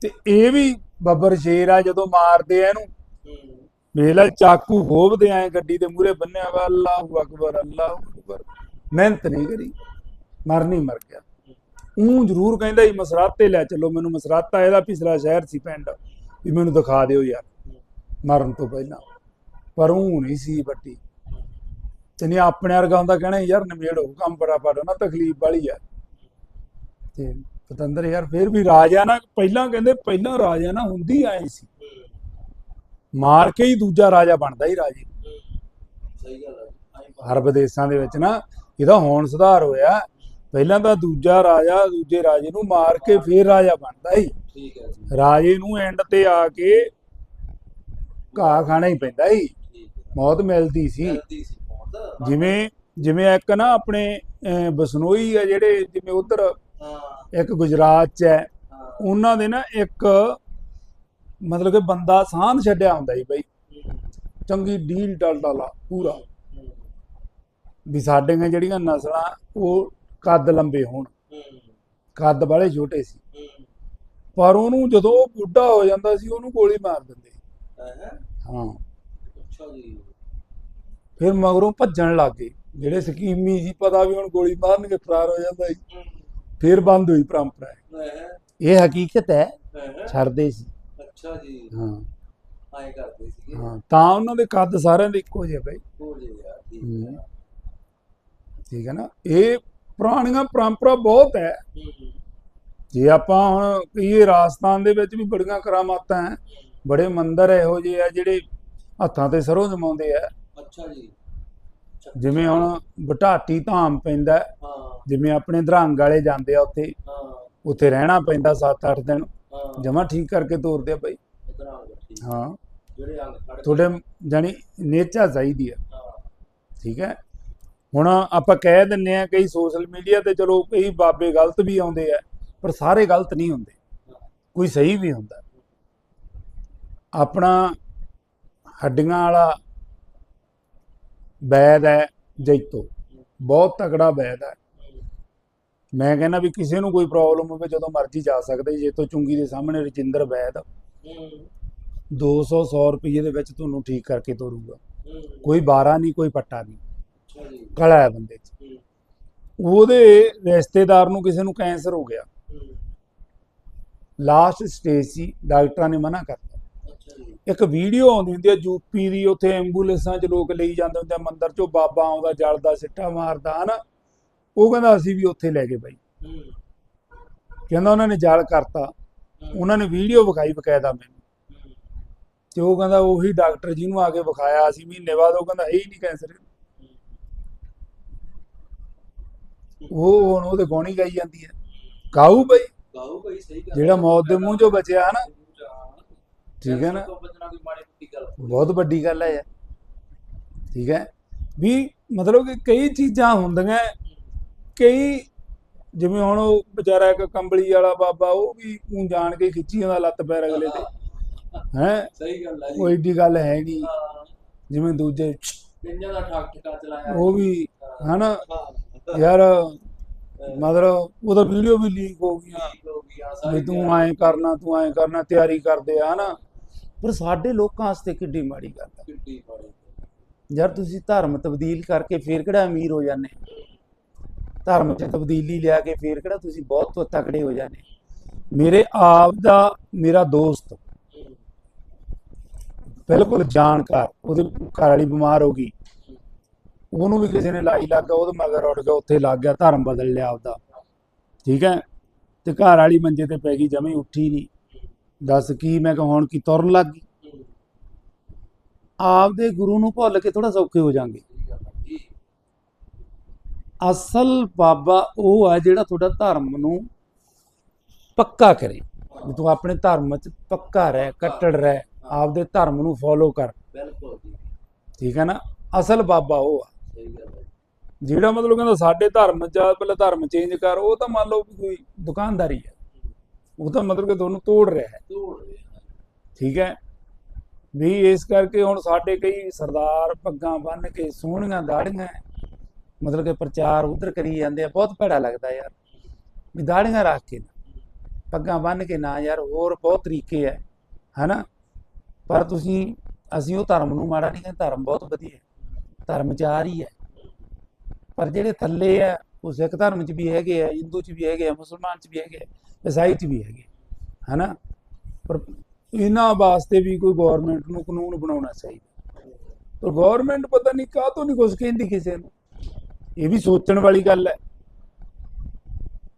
Speaker 1: ਤੇ ਇਹ ਵੀ ਬੱਬਰ ਸ਼ੇਰ ਆ ਜਦੋਂ ਮਾਰਦੇ ਆ ਇਹਨੂੰ।
Speaker 2: ਹੂੰ।
Speaker 1: ਵੇਲਾ ਚਾਕੂ ਖੋਬਦੇ ਆਏ ਗੱਡੀ ਦੇ ਮੂਹਰੇ ਬੰਨਿਆ ਵਾ ਅੱਲਾਹੁ ਅਕਬਰ ਅੱਲਾਹੁ ਅਕਬਰ। ਮਿਹਨਤ ਨਹੀਂ ਕਰੀ। ਮਰਨੀ ਮਰ ਗਿਆ। ਉਹ ਜ਼ਰੂਰ ਕਹਿੰਦਾ ਸੀ ਮਸਰਾਤੇ ਲੈ ਚੱਲੋ ਮੈਨੂੰ ਮਸਰਾਤਾ ਇਹਦਾ ਪਿਛਲਾ ਸ਼ਹਿਰ ਸੀ ਪਿੰਡ। ਵੀ ਮੈਨੂੰ ਦਿਖਾ ਦਿਓ ਯਾਰ ਮਰਨ ਤੋਂ ਪਹਿਲਾਂ। ਪਰ ਉਹ ਨਹੀਂ ਸੀ ਬੱਟੀ ਤੇ ਨਹੀਂ ਆਪਣੇ ਵਰਗਾ ਹੁੰਦਾ ਕਹਿਣਾ ਯਾਰ ਨਿਬੇੜੋ ਕੰਮ ਬੜਾ ਪੜਾ ਨਾ ਤਕਲੀਫ ਵਾਲੀ ਆ। ਤੇ ਪਤੰਦਰ ਯਾਰ ਫਿਰ ਵੀ ਰਾਜਾ ਨਾ ਪਹਿਲਾਂ ਕਹਿੰਦੇ ਪਹਿਲਾਂ ਰਾਜਾ ਨਾ ਹੁੰਦੀ ਆਏ ਸੀ। ਮਾਰ ਕੇ ਹੀ ਦੂਜਾ ਰਾਜਾ ਬਣਦਾ ਹੀ ਰਾਜੇ।
Speaker 2: ਸਹੀ ਗੱਲ ਹੈ
Speaker 1: ਅਰਬ ਦੇਸ਼ਾਂ ਦੇ ਵਿੱਚ ਨਾ ਇਹਦਾ ਹੁਣ ਸੁਧਾਰ ਹੋਇਆ। ਪਹਿਲਾਂ ਤਾਂ ਦੂਜਾ ਰਾਜਾ ਦੂਜੇ ਰਾਜੇ ਨੂੰ ਮਾਰ ਕੇ ਫੇਰ ਰਾਜਾ ਬਣਦਾ ਸੀ।
Speaker 2: ਠੀਕ ਹੈ ਜੀ।
Speaker 1: ਰਾਜੇ ਨੂੰ ਐਂਡ ਤੇ ਆ ਕੇ ਘਾਹ ਖਾਣਾ ਹੀ ਪੈਂਦਾ ਸੀ ਮੌਤ ਮਿਲਦੀ ਸੀ। ਜਿਵੇਂ ਜਿਵੇਂ ਇੱਕ ਨਾ ਆਪਣੇ ਬਸਨੋਈ ਆ ਜਿਹੜੇ ਜਿਵੇਂ ਉਧਰ ਇੱਕ ਗੁਜਰਾਤ ਚ ਹੈ ਉਹਨਾਂ ਦੇ ਨਾ ਇੱਕ ਮਤਲਬ ਕਿ ਬੰਦਾ ਸਾਂਝ ਛੱਡਿਆ ਹੁੰਦਾ ਸੀ ਬਈ। ਚੰਗੀ ਡੀਲ ਡਲ ਡਾਲਾ ਪੂਰਾ। ਵੀ ਸਾਡੀਆਂ ਜਿਹੜੀਆਂ ਨਸਲਾਂ ਉਹ ਕੱਦ ਲੰਬੇ ਹੋਣ। ਕੱਦ ਵਾਲੇ ਛੋਟੇ ਸੀ। ਪਰ ਉਹਨੂੰ ਜਦੋਂ ਉਹ ਬੁੱਢਾ ਹੋ ਜਾਂਦਾ ਸੀ ਉਹਨੂੰ ਗੋਲੀ ਮਾਰ ਦਿੰਦੇ।
Speaker 2: ਹੈਂ?
Speaker 1: ਹਾਂ।
Speaker 2: ਅੱਛਾ ਜੀ।
Speaker 1: ਫਿਰ ਮਗਰੋਂ ਭੱਜਣ ਲੱਗ ਗਏ। ਜਿਹੜੇ ਸਕੀਮੀ ਸੀ ਪਤਾ ਵੀ ਹੁਣ ਗੋਲੀ ਮਾਰਨਗੇ ਫਰਾਰ ਹੋ ਜਾਂਦਾ ਸੀ ਫਿਰ ਬੰਦ ਹੋਈ ਪਰੰਪਰਾ? ਇਹ। ਹਕੀਕਤ ਹੈ? ਛੱਡਦੇ ਸੀ।
Speaker 2: ਅੱਛਾ ਜੀ।
Speaker 1: ਹਾਂ।
Speaker 2: ਆਏ ਕਰਦੇ ਸੀਗੇ।
Speaker 1: ਹਾਂ ਤਾਂ ਉਹਨਾਂ ਦੇ ਕੱਦ ਸਾਰਿਆਂ ਦੇ ਇੱਕੋ ਜਿਹੇ ਬਈ।
Speaker 2: ਠੀਕ। ਹੈ।
Speaker 1: ਨਾ? ਇਹ ਪੁਰਾਣੀਆਂ ਪਰੰਪਰਾ ਬਹੁਤ ਹੈ। ਜੇ ਆਪਾਂ ਹੁਣ ਕਹੀਏ ਰਾਜਸਥਾਨ ਦੇ ਵਿੱਚ ਵੀ ਬੜੀਆਂ ਕਰਾਮਾਤਾਂ ਹੈ ਬੜੇ ਮੰਦਿਰ ਇਹੋ ਜਿਹੇ ਆ ਜਿਹੜੇ ਹੱਥਾਂ ਤੇ ਸਰੋਂ ਜਮਾਉਂਦੇ ਆ।
Speaker 2: ਅੱਛਾ ਜੀ।
Speaker 1: ਜਿਵੇਂ ਹੁਣ ਬਟਾਟੀ ਧਾਮ ਪੈਂਦਾ ਹੈ, ਜਿਵੇਂ ਆਪਣੇ ਧਰੰਗ ਵਾਲੇ ਜਾਂਦੇ ਆ ਉੱਥੇ
Speaker 2: ਹਾਂ।
Speaker 1: ਉੱਥੇ ਰਹਿਣਾ ਪੈਂਦਾ 7-8 ਦਿਨ। ਜਮਾ ਠੀਕ ਕਰਕੇ ਤੋਰਦੇ ਆ
Speaker 2: ਆ ਠੀਕ।
Speaker 1: ਹਾਂ। ਤੁਹਾਡੇ ਜਾਨੀ ਨੇਚਾ ਚਾਹੀਦੀ ਹਾਂ। ਠੀਕ ਹੈ। ਹੁਣ ਆਪਾਂ ਕਹਿ ਦਿੰਨੇ ਆ ਕਈ ਸੋਸ਼ਲ ਮੀਡੀਆ ਤੇ ਚਲੋ ਕਈ ਬਾਬੇ ਗਲਤ ਵੀ ਆਉਂਦੇ ਆ। ਪਰ ਸਾਰੇ ਗਲਤ ਨਹੀਂ ਹੁੰਦੇ। ਕੋਈ ਸਹੀ ਵੀ ਹੁੰਦਾ। ਆਪਣਾ ਹੱਡੀਆਂ ਵਾਲਾ ਵੈਦ ਹੈ ਜੈਤੋ। ਬਹੁਤ ਤਕੜਾ ਵੈਦ ਹੈ। ਮੈਂ ਕਹਿੰਦਾ ਵੀ ਕਿਸੇ ਨੂੰ ਕੋਈ ਪ੍ਰੋਬਲਮ ਹੋਵੇ ਜਦੋਂ ਮਰਜ਼ੀ ਜਾ ਸਕਦੇ ਜੇਤੋ ਚੁੰਗੀ ਦੇ ਸਾਹਮਣੇ ਰਜਿੰਦਰ ਵੈਦ
Speaker 2: ਹਮ,
Speaker 1: 200 100 ਰੁਪਏ ਦੇ ਵਿੱਚ ਤੁਹਾਨੂੰ ਠੀਕ ਕਰਕੇ ਤੋਰੂਗਾ। ਕੋਈ 12 ਨਹੀਂ ਕੋਈ ਪੱਟਾ ਨਹੀਂ।
Speaker 2: ਜੀ।
Speaker 1: ਕਲਾ ਹੈ ਬੰਦੇ 'ਚ। ਉਹਦੇ ਰਿਸ਼ਤੇਦਾਰ ਨੂੰ ਕਿਸੇ ਨੂੰ ਕੈਂਸਰ ਹੋ ਗਿਆ। ਲਾਸਟ ਸਟੇਜ ਸੀ, ਡਾਕਟਰਾਂ ਨੇ ਮਨਾ ਕਰਤਾ। ਇੱਕ ਵੀਡੀਓ ਆਉਂਦੀ ਹੁੰਦੀ ਹੈ, ਯੂਪੀ ਦੀ, ਉੱਥੇ ਐਂਬੂਲੈਂਸਾਂ 'ਚ ਲੋਕ ਲਈ ਜਾਂਦੇ ਹੁੰਦੇ ਆ 'ਚੋਂ ਬਾਬਾ ਆਉਂਦਾ, ਜਲਦਾ, ਸਿੱਟਾ ਮਾਰਦਾ, ਹਨਾ? ਉਹ ਕਹਿੰਦਾ, ਅਸੀਂ ਵੀ ਉੱਥੇ ਲੈ ਗਏ ਬਾਈ। ਕਹਿੰਦਾ, ਉਹਨਾਂ ਨੇ ਜਲ ਕਰਤਾ। ਉਹਨਾਂ ਨੇ ਵੀਡੀਓ ਵਿਖਾਈ ਬਕਾਇਦਾ ਮੈਨੂੰ। ਤੇ ਉਹ ਕਹਿੰਦਾ, ਉਹੀ ਡਾਕਟਰ ਜਿਹਨੂੰ ਆ ਕੇ ਵਿਖਾਇਆ ਸੀ ਮਹੀਨੇ ਬਾਅਦ ਉਹ ਕਹਿੰਦਾ ਇਹ ਹੀ ਨਹੀਂ ਕੈਂਸਰ। ਉਹ ਹੁਣ ਉਹਦੇ ਗੋਣੀ ਗਾਈ ਜਾਂਦੀ ਹੈ। ਗਾਊ ਬਈ?
Speaker 2: ਗਾਓ ਭਾਈ ਸਹੀ ਗੱਲ
Speaker 1: ਜਿਹੜਾ ਮੌਤ ਦੇ ਮੂੰਹ ਚੋਂ ਬਚਿਆ ਨਾ। ਠੀਕ ਹੈ ਨਾ। ਬਹੁਤ ਵੱਡੀ ਗੱਲ ਹੈ ਯਾਰ। ਠੀਕ ਹੈ? ਵੀ ਮਤਲਬ ਕਿ ਕਈ ਚੀਜ਼ਾਂ ਹੁੰਦੀਆਂ ਕਈ ਜਿਵੇਂ ਹੁਣ ਉਹ ਵਿਚਾਰਾ ਇੱਕ ਕੰਬਲੀ ਵਾਲਾ ਬਾਬਾ ਉਹ ਵੀ ਊਂ ਜਾਣ ਕੇ ਖਿੱਚੀ ਜਾਂਦਾ ਲੱਤ ਪੈਰ ਅਗਲੇ ਤੇ। ਹੈ?
Speaker 2: ਸਹੀ ਗੱਲ ਹੈ ਜੀ।
Speaker 1: ਕੋਈ ਏਡੀ ਗੱਲ ਹੈ ਨਹੀਂ। ਜਿਵੇਂ ਦੂਜੇ
Speaker 2: ਪਿੰਜਾਂ ਦਾ ਠਾਕ ਠਿਕਾ ਚਲਾਇਆ।
Speaker 1: ਉਹ ਵੀ ਹਨਾ? ਯਾਰ ਮਤਲਬ ਉਹਦਾ ਵੀਡੀਓ ਵੀ ਲੀਕ ਹੋ
Speaker 2: ਗਿਆ।
Speaker 1: ਵੀ ਤੂੰ ਐਂ ਕਰਨਾ ਤੂੰ ਐਂ ਕਰਨਾ ਤਿਆਰੀ ਕਰਦੇ ਆ ਹਨਾ? ਪਰ ਸਾਡੇ ਲੋਕਾਂ ਵਾਸਤੇ ਕਿੱਡੀ ਮਾੜੀ ਗੱਲ ਹੈ
Speaker 2: ਕਿੱਡੀ ਮਾੜੀ
Speaker 1: ਯਾਰ ਤੁਸੀਂ ਧਰਮ ਤਬਦੀਲ ਕਰਕੇ ਫੇਰ ਕਿਹੜਾ ਅਮੀਰ ਹੋ ਜਾਂਦੇ? ਧਰਮ 'ਚ ਤਬਦੀਲੀ ਲਿਆ ਕੇ ਫੇਰ ਕਿਹੜਾ ਤੁਸੀਂ ਬਹੁਤ ਤਕੜੇ ਹੋ ਜਾਂਦੇ? ਮੇਰੇ ਆਪ ਦਾ ਮੇਰਾ ਦੋਸਤ ਬਿਲਕੁਲ ਜਾਣਕਾਰ ਉਹਦੇ ਘਰ ਵਾਲੀ ਬਿਮਾਰ ਹੋ ਗਈ। ਉਹਨੂੰ ਵੀ ਕਿਸੇ ਨੇ ਲਾਈ ਲੱਗਾ ਉਹਦੇ ਮਗਰ ਉੱਡ ਗਿਆ ਉੱਥੇ ਲੱਗ ਗਿਆ ਧਰਮ ਬਦਲ ਲਿਆ ਆਪਦਾ ਠੀਕ ਹੈ? ਤੇ ਘਰ ਵਾਲੀ ਮੰਜੇ ਤੇ ਪੈ ਗਈ ਜਮੇ ਉੱਠੀ ਨਹੀਂ ਦੱਸ ਕੀ ਮੈਂ ਕਿਹਾ ਹੁਣ ਕੀ ਤੁਰਨ ਲੱਗ ਗਈ? ਆਪਦੇ ਗੁਰੂ ਨੂੰ ਭੁੱਲ ਕੇ ਥੋੜਾ ਸੌਖੇ ਹੋ ਜਾਾਂਗੇ। ਅਸਲ ਬਾਬਾ ਉਹ ਆ ਜਿਹੜਾ ਤੁਹਾਡਾ ਧਰਮ ਨੂੰ ਪੱਕਾ ਕਰੇ। ਤੂੰ ਆਪਣੇ ਧਰਮ 'ਚ ਪੱਕਾ ਰਹਿ ਕੱਟੜ ਰਹਿ ਆਪਦੇ ਧਰਮ ਨੂੰ ਫੋਲੋ ਕਰ।
Speaker 2: ਬਿਲਕੁਲ
Speaker 1: ਠੀਕ ਹੈ ਨਾ? ਅਸਲ ਬਾਬਾ ਉਹ ਆ।
Speaker 2: ਸਹੀ ਗੱਲ ਹੈ।
Speaker 1: ਜਿਹੜਾ ਮਤਲਬ ਕਹਿੰਦਾ ਸਾਡੇ ਧਰਮ 'ਚ ਪਹਿਲਾਂ ਧਰਮ ਚੇਂਜ ਕਰ ਉਹ ਤਾਂ ਮੰਨ ਲਓ ਵੀ ਕੋਈ ਦੁਕਾਨਦਾਰੀ ਹੈ। ਉਹ ਤਾਂ ਮਤਲਬ ਕਿ ਤੁਹਾਨੂੰ ਤੋੜ ਰਿਹਾ ਹੈ।
Speaker 2: ਤੋੜ ਰਿਹਾ
Speaker 1: ਠੀਕ ਹੈ? ਵੀ ਇਸ ਕਰਕੇ ਹੁਣ ਸਾਡੇ ਕਈ ਸਰਦਾਰ ਪੱਗਾਂ ਬੰਨ ਕੇ ਸੋਹਣੀਆਂ ਦਾੜੀਆਂ ਮਤਲਬ ਕਿ ਪ੍ਰਚਾਰ ਉਧਰ ਕਰੀ ਜਾਂਦੇ ਆ ਬਹੁਤ ਭੈੜਾ ਲੱਗਦਾ ਯਾਰ। ਵੀ ਦਾੜੀਆਂ ਰੱਖ ਕੇ ਪੱਗਾਂ ਬੰਨ ਕੇ ਨਾ ਯਾਰ ਹੋਰ ਬਹੁਤ ਤਰੀਕੇ ਹੈ। ਹਨਾ? ਪਰ ਤੁਸੀਂ ਅਸੀਂ ਉਹ ਧਰਮ ਨੂੰ ਮਾੜਾ ਨਹੀਂ ਕਹਿੰਦੇ ਧਰਮ ਬਹੁਤ ਵਧੀਆ ਧਰਮ ਚਾਰ ਹੀ ਹੈ। ਪਰ ਜਿਹੜੇ ਥੱਲੇ ਆ, ਉਹ ਸਿੱਖ ਧਰਮ 'ਚ ਵੀ ਹੈਗੇ ਆ, ਹਿੰਦੂ 'ਚ ਵੀ ਹੈਗੇ ਆ, ਮੁਸਲਮਾਨ 'ਚ ਵੀ ਹੈਗੇ ਆ, ਈਸਾਈ 'ਚ ਵੀ ਹੈਗੇ ਹਨਾ? ਪਰ ਇਹਨਾਂ ਵਾਸਤੇ ਵੀ ਕੋਈ ਗਵਰਨਮੈਂਟ ਨੂੰ ਕਾਨੂੰਨ ਬਣਾਉਣਾ ਚਾਹੀਦਾ। ਪਰ ਗਵਰਨਮੈਂਟ ਪਤਾ ਨਹੀਂ ਕਾਹ ਤੋਂ ਨਹੀਂ ਕੁਝ ਕਹਿੰਦੀ ਕਿਸੇ ਨੂੰ। ਇਹ ਵੀ ਸੋਚਣ ਵਾਲੀ ਗੱਲ ਹੈ।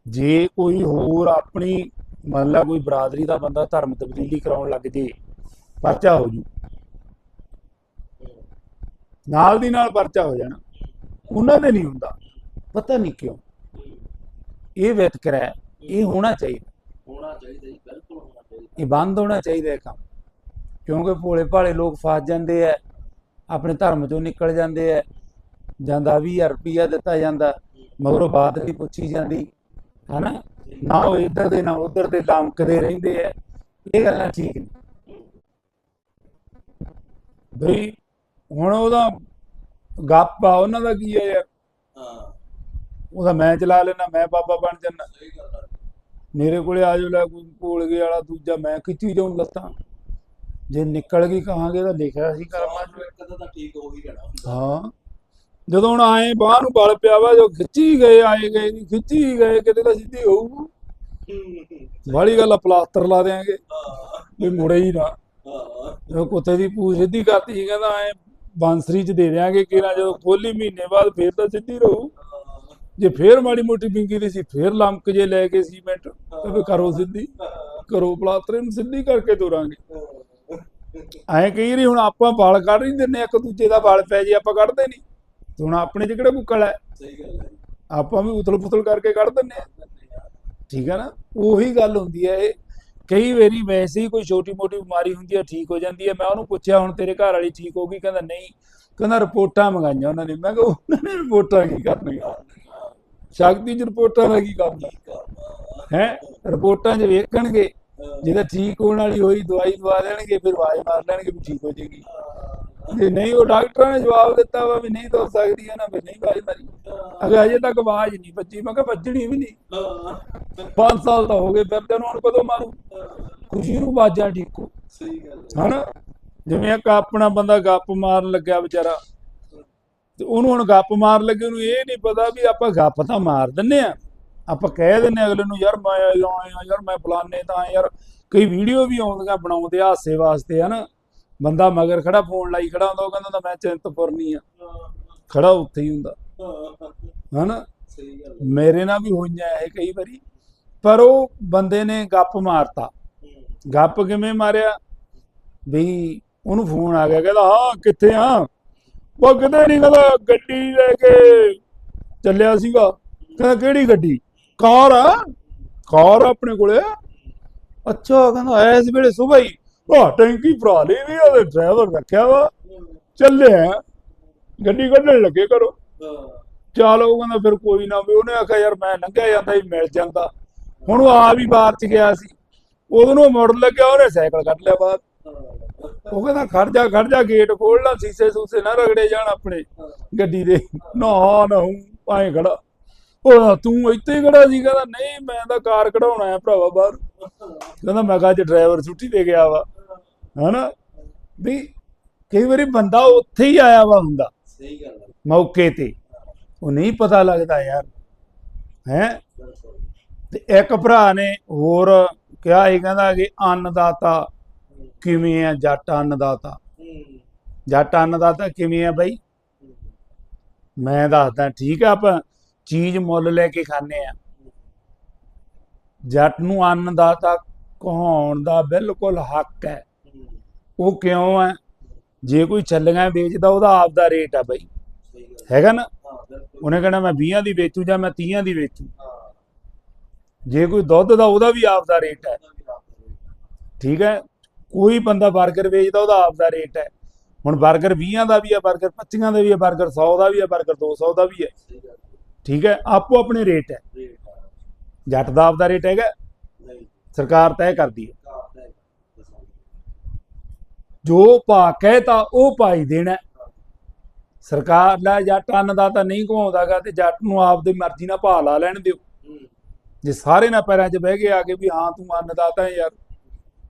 Speaker 1: ਜੇ ਕੋਈ ਹੋਰ ਆਪਣੀ, ਮੰਨ ਲਾ ਕੋਈ ਬਰਾਦਰੀ ਦਾ ਬੰਦਾ ਧਰਮ ਤਬਦੀਲੀ ਕਰਾਉਣ ਲੱਗ ਜੇ, ਪਰਚਾ ਹੋ ਜੂ। ਨਾਲ ਦੀ ਨਾਲ ਪਰਚਾ ਹੋ ਜਾਣਾ। ਉਹਨਾਂ ਦੇ ਨਹੀਂ ਹੁੰਦਾ। ਪਤਾ ਨਹੀਂ ਕਿਉਂ। ਇਹ ਵਿਤਕਰਾ ਹੈ। ਇਹ ਹੋਣਾ ਚਾਹੀਦਾ।
Speaker 2: ਹੋਣਾ ਚਾਹੀਦਾ ਜੀ ਬਿਲਕੁਲ ਹੋਣਾ ਚਾਹੀਦਾ।
Speaker 1: ਇਹ ਬੰਦ ਹੋਣਾ ਚਾਹੀਦਾ ਇਹ ਕੰਮ। ਕਿਉਂਕਿ ਭੋਲੇ ਭਾਲੇ ਲੋਕ ਫਸ ਜਾਂਦੇ ਆ ਆਪਣੇ ਧਰਮ ਚੋਂ ਨਿਕਲ ਜਾਂਦੇ ਆ ਜਾਂਦਾ 20000 ਰੁਪਇਆ ਦਿੱਤਾ ਜਾਂਦਾ ਮਗਰੋਂ ਬਾਤ ਨਹੀਂ ਪੁੱਛੀ ਜਾਂਦੀ ਹਨਾ? ਨਾ ਉਹ ਇੱਧਰ ਦੇ ਨਾ ਉੱਧਰ ਦੇ ਲੰਕਦੇ ਰਹਿੰਦੇ ਆ। ਇਹ ਗੱਲਾਂ ਠੀਕ ਨਹੀਂ ਬਈ ਹੁਣ ਉਹਦਾ ਗੱਪ ਆ ਉਹਨਾਂ ਦਾ ਕੀ ਹੈ ਯਾਰ?
Speaker 2: ਹਾਂ।
Speaker 1: ਉਹਦਾ ਮੈਂ ਚਲਾ ਲੈਣਾ ਮੈਂ ਬਾਬਾ ਬਣ ਜਾਣਾ
Speaker 2: ਸਹੀ ਗੱਲ ਹੈ
Speaker 1: ਮੇਰੇ ਕੋਲੇ ਆ ਲੈ ਕੋਈ ਭੋਲਗੇ ਵਾਲਾ ਦੂਜਾ ਮੈਂ ਖਿੱਚੀ ਜਾਉਂ ਲੱਤਾਂ? ਜੇ ਨਿਕਲ ਗਈ ਕਹਾਂਗੇ ਤਾਂ ਲਿਖਿਆ ਸੀ ਕਰਮਾਂ 'ਚ।
Speaker 2: ਇੱਕ ਤਾਂ ਠੀਕ ਹੋ ਹੀ ਜਾਣਾ
Speaker 1: ਹਾਂ। ਜਦੋਂ ਹੁਣ ਆਏ ਬਾਹਰ ਨੂੰ ਬਲ ਪਿਆ ਵਾ ਜੋ ਖਿੱਚੀ ਗਏ ਆਏ ਗਏ ਨਹੀਂ ਖਿੱਚੀ ਗਏ ਕਿਤੇ ਤਾਂ ਸਿੱਧੀ ਹੋਊ ਵਾਲੀ ਗੱਲ ਪਲਾਸਟਰ ਲਾ ਦੇਾਂਗੇ ਵੀ ਮੁੜੇ ਹੀ ਨਾ।
Speaker 2: ਹਾਂ।
Speaker 1: ਕੁੱਤੇ ਦੀ ਪੂਛ ਸਿੱਧੀ ਕਰਤੀ ਸੀ ਕਹਿੰਦਾ ਐ ਬਾਂਸਰੀ ਚ ਦੇ ਦਿਆਂਗੇ ਕਿਰਾ ਜਦੋਂ ਖੋਲੀ ਮਹੀਨੇ ਬਾਅਦ ਫੇਰ ਤਾਂ ਸਿੱਧੀ ਰਹੂ। ਜੇ ਫੇਰ ਮਾੜੀ ਮੋਟੀ ਬਿੰਗੀ ਦੀ ਸੀ, ਫੇਰ ਲੰਮਕ ਜੇ ਲੈ ਕੇ ਸੀਮੈਂਟ, ਤੇ ਕਰੋ ਸਿੱਧੀ। ਕਰੋ ਪਲਾਸਟਰ ਨੂੰ ਸਿੱਧੀ ਕਰਕੇ ਤੋਰਾਂਗੇ। ਐਂ ਕਹੀ ਰਹੀ ਹੁਣ ਆਪਾਂ ਵਾਲ ਕੱਢ ਨਹੀਂ ਦਿੰਨੇ ਇੱਕ ਦੂਜੇ ਦਾ ਵਾਲ ਪੈ ਜੇ, ਆਪਾਂ ਕੱਢਦੇ ਨਹੀਂ। ਤੇ ਹੁਣ ਆਪਣੇ ਚ ਕਿਹੜਾ ਕੁੱਕਲ ਹੈ?
Speaker 2: ਸਹੀ ਗੱਲ ਹੈ
Speaker 1: ਆਪਾਂ ਵੀ ਉਤਲ ਪੁਤਲ ਕਰਕੇ ਕੱਢ ਦਿੰਨੇ ਆ ਠੀਕ ਹੈ ਨਾ? ਉਹੀ ਗੱਲ ਹੁੰਦੀ ਹੈ ਇਹ। ਕਈ ਵਾਰੀ ਵੈਸੇ ਹੀ ਕੋਈ ਛੋਟੀ ਮੋਟੀ ਬਿਮਾਰੀ ਹੁੰਦੀ ਹੈ ਠੀਕ ਹੋ ਜਾਂਦੀ ਹੈ ਮੈਂ ਉਹਨੂੰ ਪੁੱਛਿਆ, ਹੁਣ ਤੇਰੇ ਘਰ ਵਾਲੀ ਠੀਕ ਹੋ ਗਈ? ਕਹਿੰਦਾ, ਨਹੀਂ। ਕਹਿੰਦਾ, ਰਿਪੋਰਟਾਂ ਮੰਗਾਈਆਂ ਉਹਨਾਂ ਨੇ। ਮੈਂ ਕਿਹਾ, ਉਹਨਾਂ ਨੇ ਰਿਪੋਰਟਾਂ ਕੀ ਕਰਨੀਆਂ? ਸ਼ਕਤੀ ਚ ਰਿਪੋਰਟਾਂ ਦਾ ਕੀ ਕੰਮ ਹੈ? ਰਿਪੋਰਟਾਂ 'ਚ ਵੇਖਣਗੇ। ਜੇ ਠੀਕ ਹੋਣ ਵਾਲੀ ਹੋਈ, ਦਵਾਈ ਦਵਾ ਦੇਣਗੇ, ਫਿਰ ਆਵਾਜ਼ ਮਾਰ ਲੈਣਗੇ ਵੀ ਠੀਕ ਹੋ ਜੇਗੀ ਜੇ ਨਹੀਂ ਉਹ ਡਾਕਟਰਾਂ ਨੇ ਜਵਾਬ ਦਿੱਤਾ ਵਾ ਵੀ ਨਹੀਂ ਤੁਰ ਸਕਦੀ ਹੈ ਨਾ ਵੀ ਨਹੀਂ ਆਵਾਜ਼ ਮਾਰੀ। ਅਗੇ ਅਜੇ ਤੱਕ ਆਵਾਜ਼ ਨਹੀਂ ਵੱਜੀ ਮੈਂ ਕਿਹਾ ਵੱਜਣੀ ਵੀ ਨਹੀਂ। 5 ਸਾਲ ਤਾਂ ਹੋ ਗਏ ਫਿਰ ਤੈਨੂੰ ਹੁਣ ਕਦੋਂ ਮਾਰੂ? ਖੁਸ਼ੀ ਨੂੰ ਬਾਜਾਂ ਠੀਕੋ
Speaker 2: ਸਹੀ ਗੱਲ ਹੈ।
Speaker 1: ਹਨਾ? ਜਿਵੇਂ ਇੱਕ ਆਪਣਾ ਬੰਦਾ ਗੱਪ ਮਾਰਨ ਲੱਗਿਆ ਵਿਚਾਰਾ ਤੇ ਉਹਨੂੰ ਹੁਣ ਗੱਪ ਮਾਰ ਲੱਗੇ ਉਹਨੂੰ ਇਹ ਨਹੀਂ ਪਤਾ ਵੀ ਆਪਾਂ ਗੱਪ ਤਾਂ ਮਾਰ ਦਿੰਨੇ ਆ ਆਪਾਂ ਕਹਿ ਦਿੰਨੇ ਅਗਲੇ ਨੂੰ ਯਾਰ ਮੈਂ ਆਇਆ ਯਾਰ ਮੈਂ ਫਲਾਣੇ ਤਾਂ ਯਾਰ। ਕਈ ਵੀਡੀਓ ਵੀ ਆਉਂਦੀਆਂ ਬਣਾਉਂਦੇ ਆ ਹਾਸੇ ਵਾਸਤੇ ਹਨਾ? ਬੰਦਾ ਮਗਰ ਖੜਾ, ਫੋਨ ਲਾਈ ਖੜਾ ਹੁੰਦਾ, ਉਹ ਕਹਿੰਦਾ ਹੁੰਦਾ, ਮੈਂ ਚਿੰਤਪੁਰਨੀ ਆ। ਖੜਾ ਉੱਥੇ ਹੀ ਹੁੰਦਾ। ਹਨਾ? ਮੇਰੇ ਨਾਲ ਵੀ ਹੋਈਆਂ ਇਹ ਕਈ ਵਾਰੀ। ਪਰ ਉਹ ਬੰਦੇ ਨੇ ਗੱਪ ਮਾਰਤਾ। ਗੱਪ ਕਿਵੇਂ ਮਾਰਿਆ? ਵੀ ਉਹਨੂੰ ਫੋਨ ਆ ਗਿਆ, ਕਹਿੰਦਾ, ਹਾਂ, ਕਿੱਥੇ ਆ? ਉਹ ਕਿਤੇ ਨਹੀਂ ਕਹਿੰਦਾ, ਗੱਡੀ ਲੈ ਕੇ ਚੱਲਿਆ ਸੀਗਾ। ਕਹਿੰਦਾ, ਕਿਹੜੀ ਗੱਡੀ? ਕਾਰ ਆ। ਕਾਰ ਆਪਣੇ ਕੋਲੇ। ਅੱਛਾ, ਕਹਿੰਦਾ ਐਸ ਵੇਲੇ ਸੁਬਹ ਹੀ ਉਹ ਟੈਂਕੀ ਭਰਾ ਲਈ ਵੀ ਉਹਦੇ ਡਰਾਈਵਰ ਰੱਖਿਆ ਵਾ। ਚੱਲਿਆ ਗੱਡੀ ਕੱਢਣ ਲੱਗੇ ਕਰੋ ਚੱਲ ਉਹ ਕਹਿੰਦਾ ਫਿਰ ਕੋਈ ਨਾ ਵੀ ਉਹਨੇ ਆਖਿਆ, ਯਾਰ ਮੈਂ ਲੰਘਿਆ ਜਾਂਦਾ ਹੀ ਮਿਲ ਜਾਂਦਾ। ਹੁਣ ਉਹ ਆ ਵੀ ਬਾਹਰ ਚ ਗਿਆ ਸੀ। ਉਦੋਂ ਨੂੰ ਮੁੜ ਲੱਗਿਆ, ਉਹਨੇ ਸਾਈਕਲ ਕੱਢ ਲਿਆ ਬਾਹਰ। ਉਹ ਕਹਿੰਦਾ, ਖੜ ਜਾ ਖੜ ਜਾ ਗੇਟ ਖੋਲ ਲਾ, ਸੀਸੇ ਸੂਸੇ ਨਾ ਰਗੜੇ ਜਾਣ ਆਪਣੇ। ਗੱਡੀ ਦੇ ਨਾ ਨਾ ਪਾਏ ਖੜਾ। ਉਹ ਤੂੰ ਇੱਥੇ ਖੜਾ ਸੀ? ਕਹਿੰਦਾ, ਨਹੀਂ, ਮੈਂ ਤਾਂ ਕਾਰ ਕਢਾਉਣਾ ਆ ਭਰਾਵਾ ਬਾਹਰ। ਕਹਿੰਦਾ, ਮੈਂ ਕਿਹਾ ਅੱਜ ਡਰਾਈਵਰ ਛੁੱਟੀ ਤੇ ਗਿਆ ਵਾ। ਹਨਾ? ਵੀ ਕਈ ਵਾਰੀ ਬੰਦਾ ਉੱਥੇ ਹੀ ਆਇਆ ਵਾ ਹੁੰਦਾ
Speaker 2: ਸਹੀ ਗੱਲ ਹੈ
Speaker 1: ਮੌਕੇ ਤੇ। ਉਹ ਨਹੀਂ ਪਤਾ ਲੱਗਦਾ ਯਾਰ ਹੈ? ਤੇ ਇੱਕ ਭਰਾ ਨੇ ਹੋਰ ਕਿਹਾ ਇਹ ਕਹਿੰਦਾ ਕਿ ਅੰਨਦਾਤਾ ਕਿਵੇਂ ਆ? ਜੱਟ ਅੰਨਦਾਤਾ। ਜੱਟ ਅੰਨਦਾਤਾ ਕਿਵੇਂ ਆ ਬਈ? ਮੈਂ ਦੱਸਦਾ ਠੀਕ ਆ ਆਪਾਂ ਚੀਜ਼ ਮੁੱਲ ਲੈ ਕੇ ਖਾਂਦੇ ਆ। ਜੱਟ ਨੂੰ ਅੰਨਦਾਤਾ ਕਹਾਉਣ ਦਾ ਬਿਲਕੁਲ ਹੱਕ ਹੈ। ਉਹ ਕਿਉਂ ਹੈ ਜੇ ਕੋਈ ਛੱਲੀਆਂ ਵੇਚਦਾ, ਉਹਦਾ ਆਪ ਦਾ ਰੇਟ ਆ ਬਾਈ। ਹੈਗਾ ਨਾ? ਉਹਨੇ ਕਹਿਣਾ, ਮੈਂ 20 ਦੀ ਵੇਚੂ ਜਾਂ ਮੈਂ 30 ਦੀ ਵੇਚੂ। ਜੇ ਕੋਈ ਦੁੱਧ ਦਾ, ਉਹਦਾ ਵੀ ਆਪ ਦਾ ਰੇਟ ਹੈ ਠੀਕ ਹੈ ਕੋਈ ਬੰਦਾ 버ਗਰ ਵੇਚਦਾ, ਉਹਦਾ ਆਪ ਦਾ ਰੇਟ ਹੈ ਹੁਣ 버ਗਰ 20 ਦਾ ਵੀ ਹੈ 버ਗਰ 25 ਦਾ ਵੀ ਹੈ 버ਗਰ 100 ਦਾ ਵੀ ਹੈ 버ਗਰ 200 ਦਾ ਵੀ ਹੈ ਠੀਕ ਹੈ ਆਪੋ ਆਪਣੇ ਰੇਟ ਹੈ ਜੱਟ ਦਾ ਆਪ ਦਾ ਰੇਟ ਹੈਗਾ। ਸਰਕਾਰ ਤੈਅ ਕਰਦੀ ਹੈ ਜੋ ਭਾ ਕਹਿਤਾ ਉਹ ਭਾਈ ਦੇਣਾ। ਸਰਕਾਰ ਲੈ ਜੱਟ ਅੰਨਦਾਤਾ ਨਹੀਂ ਘਵਾਉਂਦਾਗਾ ਤੇ ਜੱਟ ਨੂੰ ਆਪਦੀ ਮਰਜ਼ੀ ਨਾਲ ਭਾਅ ਲਾ ਲੈਣ ਦਿਓ। ਜੇ ਸਾਰੇ ਨਾ ਪੈਰਾਂ 'ਚ ਬਹਿ ਕੇ ਆ ਕੇ ਵੀ ਹਾਂ ਤੂੰ ਅੰਨਦਾਤਾ ਹੈ ਯਾਰ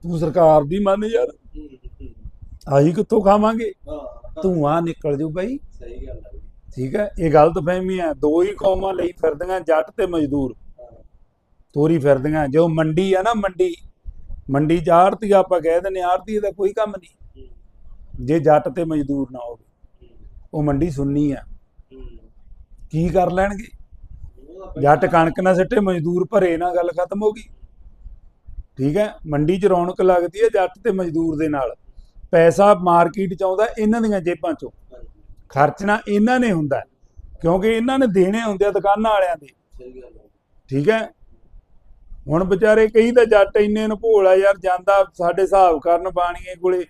Speaker 1: ਤੂੰ ਸਰਕਾਰ ਦੀ ਮੰਨ ਯਾਰ। ਆਹੀ ਕਿੱਥੋਂ ਖਾਵਾਂਗੇ?
Speaker 2: ਹਾਂ
Speaker 1: ਧੂਆਂ ਨਿਕਲ ਜੂ ਬਈ।
Speaker 2: ਸਹੀ ਗੱਲ ਹੈ
Speaker 1: ਠੀਕ ਹੈ ਇਹ ਗਲਤ ਫਹਿਮੀ ਹੈ। ਦੋ ਹੀ ਕੌਮਾਂ ਲਈ ਫਿਰਦੀਆਂ ਜੱਟ ਤੇ ਮਜ਼ਦੂਰ। ਤੋਰੀ ਫਿਰਦੀਆਂ। ਜੋ ਮੰਡੀ ਆ ਨਾ ਮੰਡੀ ਮੰਡੀ ਚ ਆੜਤੀ ਆਪਾਂ ਕਹਿ ਦਿੰਦੇ ਆੜਤੀ ਦਾ ਕੋਈ ਕੰਮ ਨਹੀਂ। ਜੇ ਜੱਟ ਤੇ ਮਜ਼ਦੂਰ ਨਾ ਹੋਵੇ, ਉਹ ਮੰਡੀ ਸੁੰਨੀ ਆ। ਕੀ ਕਰ ਲੈਣਗੇ? ਜੱਟ ਕਣਕ ਨਾ ਸਿੱਟੇ, ਮਜ਼ਦੂਰ ਭਰੇ ਨਾ ਗੱਲ ਖਤਮ ਹੋ ਗਈ। ਠੀਕ ਹੈ, ਮੰਡੀ 'ਚ ਰੌਣਕ ਲੱਗਦੀ ਹੈ ਜੱਟ ਤੇ ਮਜ਼ਦੂਰ ਦੇ ਨਾਲ। ਪੈਸਾ ਮਾਰਕੀਟ 'ਚ ਆਉਂਦਾ, ਇਹਨਾਂ ਦੀਆਂ ਜੇਬਾਂ 'ਚੋਂ। ਖਰਚਣਾ ਇਹਨਾਂ ਨੇ ਹੁੰਦਾ, ਕਿਉਂਕਿ ਇਹਨਾਂ ਨੇ ਦੇਣੇ ਹੁੰਦੇ ਆ ਦੁਕਾਨਾਂ ਵਾਲਿਆਂ ਦੇ। ਠੀਕ ਹੈ, ਹੁਣ ਵਿਚਾਰੇ ਕਈ ਤਾਂ ਜੱਟ ਇੰਨੇ ਨੂੰ ਭੋਲਾ ਯਾਰ, ਜਾਂਦਾ ਸਾਡੇ ਹਿਸਾਬ ਕਰਨ ਬਾਣੀਏ ਕੋਲੇ।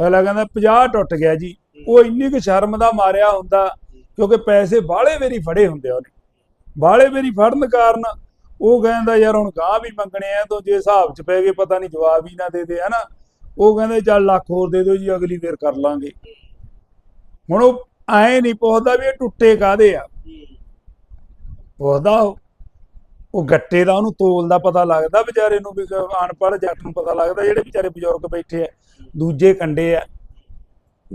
Speaker 1: ਅਗਲਾ ਕਹਿੰਦਾ 50 ਟੁੱਟ ਗਿਆ ਜੀ। ਉਹ ਇੰਨੀ ਕੁ ਸ਼ਰਮ ਦਾ ਮਾਰਿਆ ਹੁੰਦਾ ਕਿਉਂਕਿ ਪੈਸੇ ਬਾਹਲੇ ਵੇਰੀ ਫੜੇ ਹੁੰਦੇ ਉਹਨੇ। ਬਾਹਲੇ ਵੇਰੀ ਫੜਨ ਕਾਰਨ ਉਹ ਕਹਿੰਦਾ, ਯਾਰ ਹੁਣ ਗਾਂ ਵੀ ਮੰਗਣੇ ਆ ਤਾਂ ਜੇ ਹਿਸਾਬ 'ਚ ਪੈ ਗਏ ਪਤਾ ਨਹੀਂ ਜਵਾਬ ਹੀ ਨਾ ਦੇ ਦੇ, ਹਨਾ। ਉਹ ਕਹਿੰਦੇ, ਚੱਲ ਲੱਖ ਹੋਰ ਦੇ ਦਿਓ ਜੀ, ਅਗਲੀ ਵੇਰ ਕਰ ਲਾਂਗੇ। ਹੁਣ ਉਹ ਐ ਨਹੀਂ ਪੁੱਛਦਾ ਵੀ ਇਹ ਟੁੱਟੇ ਕਾਦੇ ਆ। ਪੁੱਛਦਾ ਉਹ ਗੱਟੇ ਦਾ ਉਹਨੂੰ ਤੋਲ ਦਾ ਪਤਾ ਲੱਗਦਾ ਵਿਚਾਰੇ ਨੂੰ ਵੀ, ਅਨਪੜ੍ਹ ਜੱਟ ਨੂੰ ਪਤਾ ਲੱਗਦਾ ਜਿਹੜੇ ਵਿਚਾਰੇ ਬਜ਼ੁਰਗ ਬੈਠੇ ਆ। ਦੂਜੇ ਕੰਡੇ ਆ।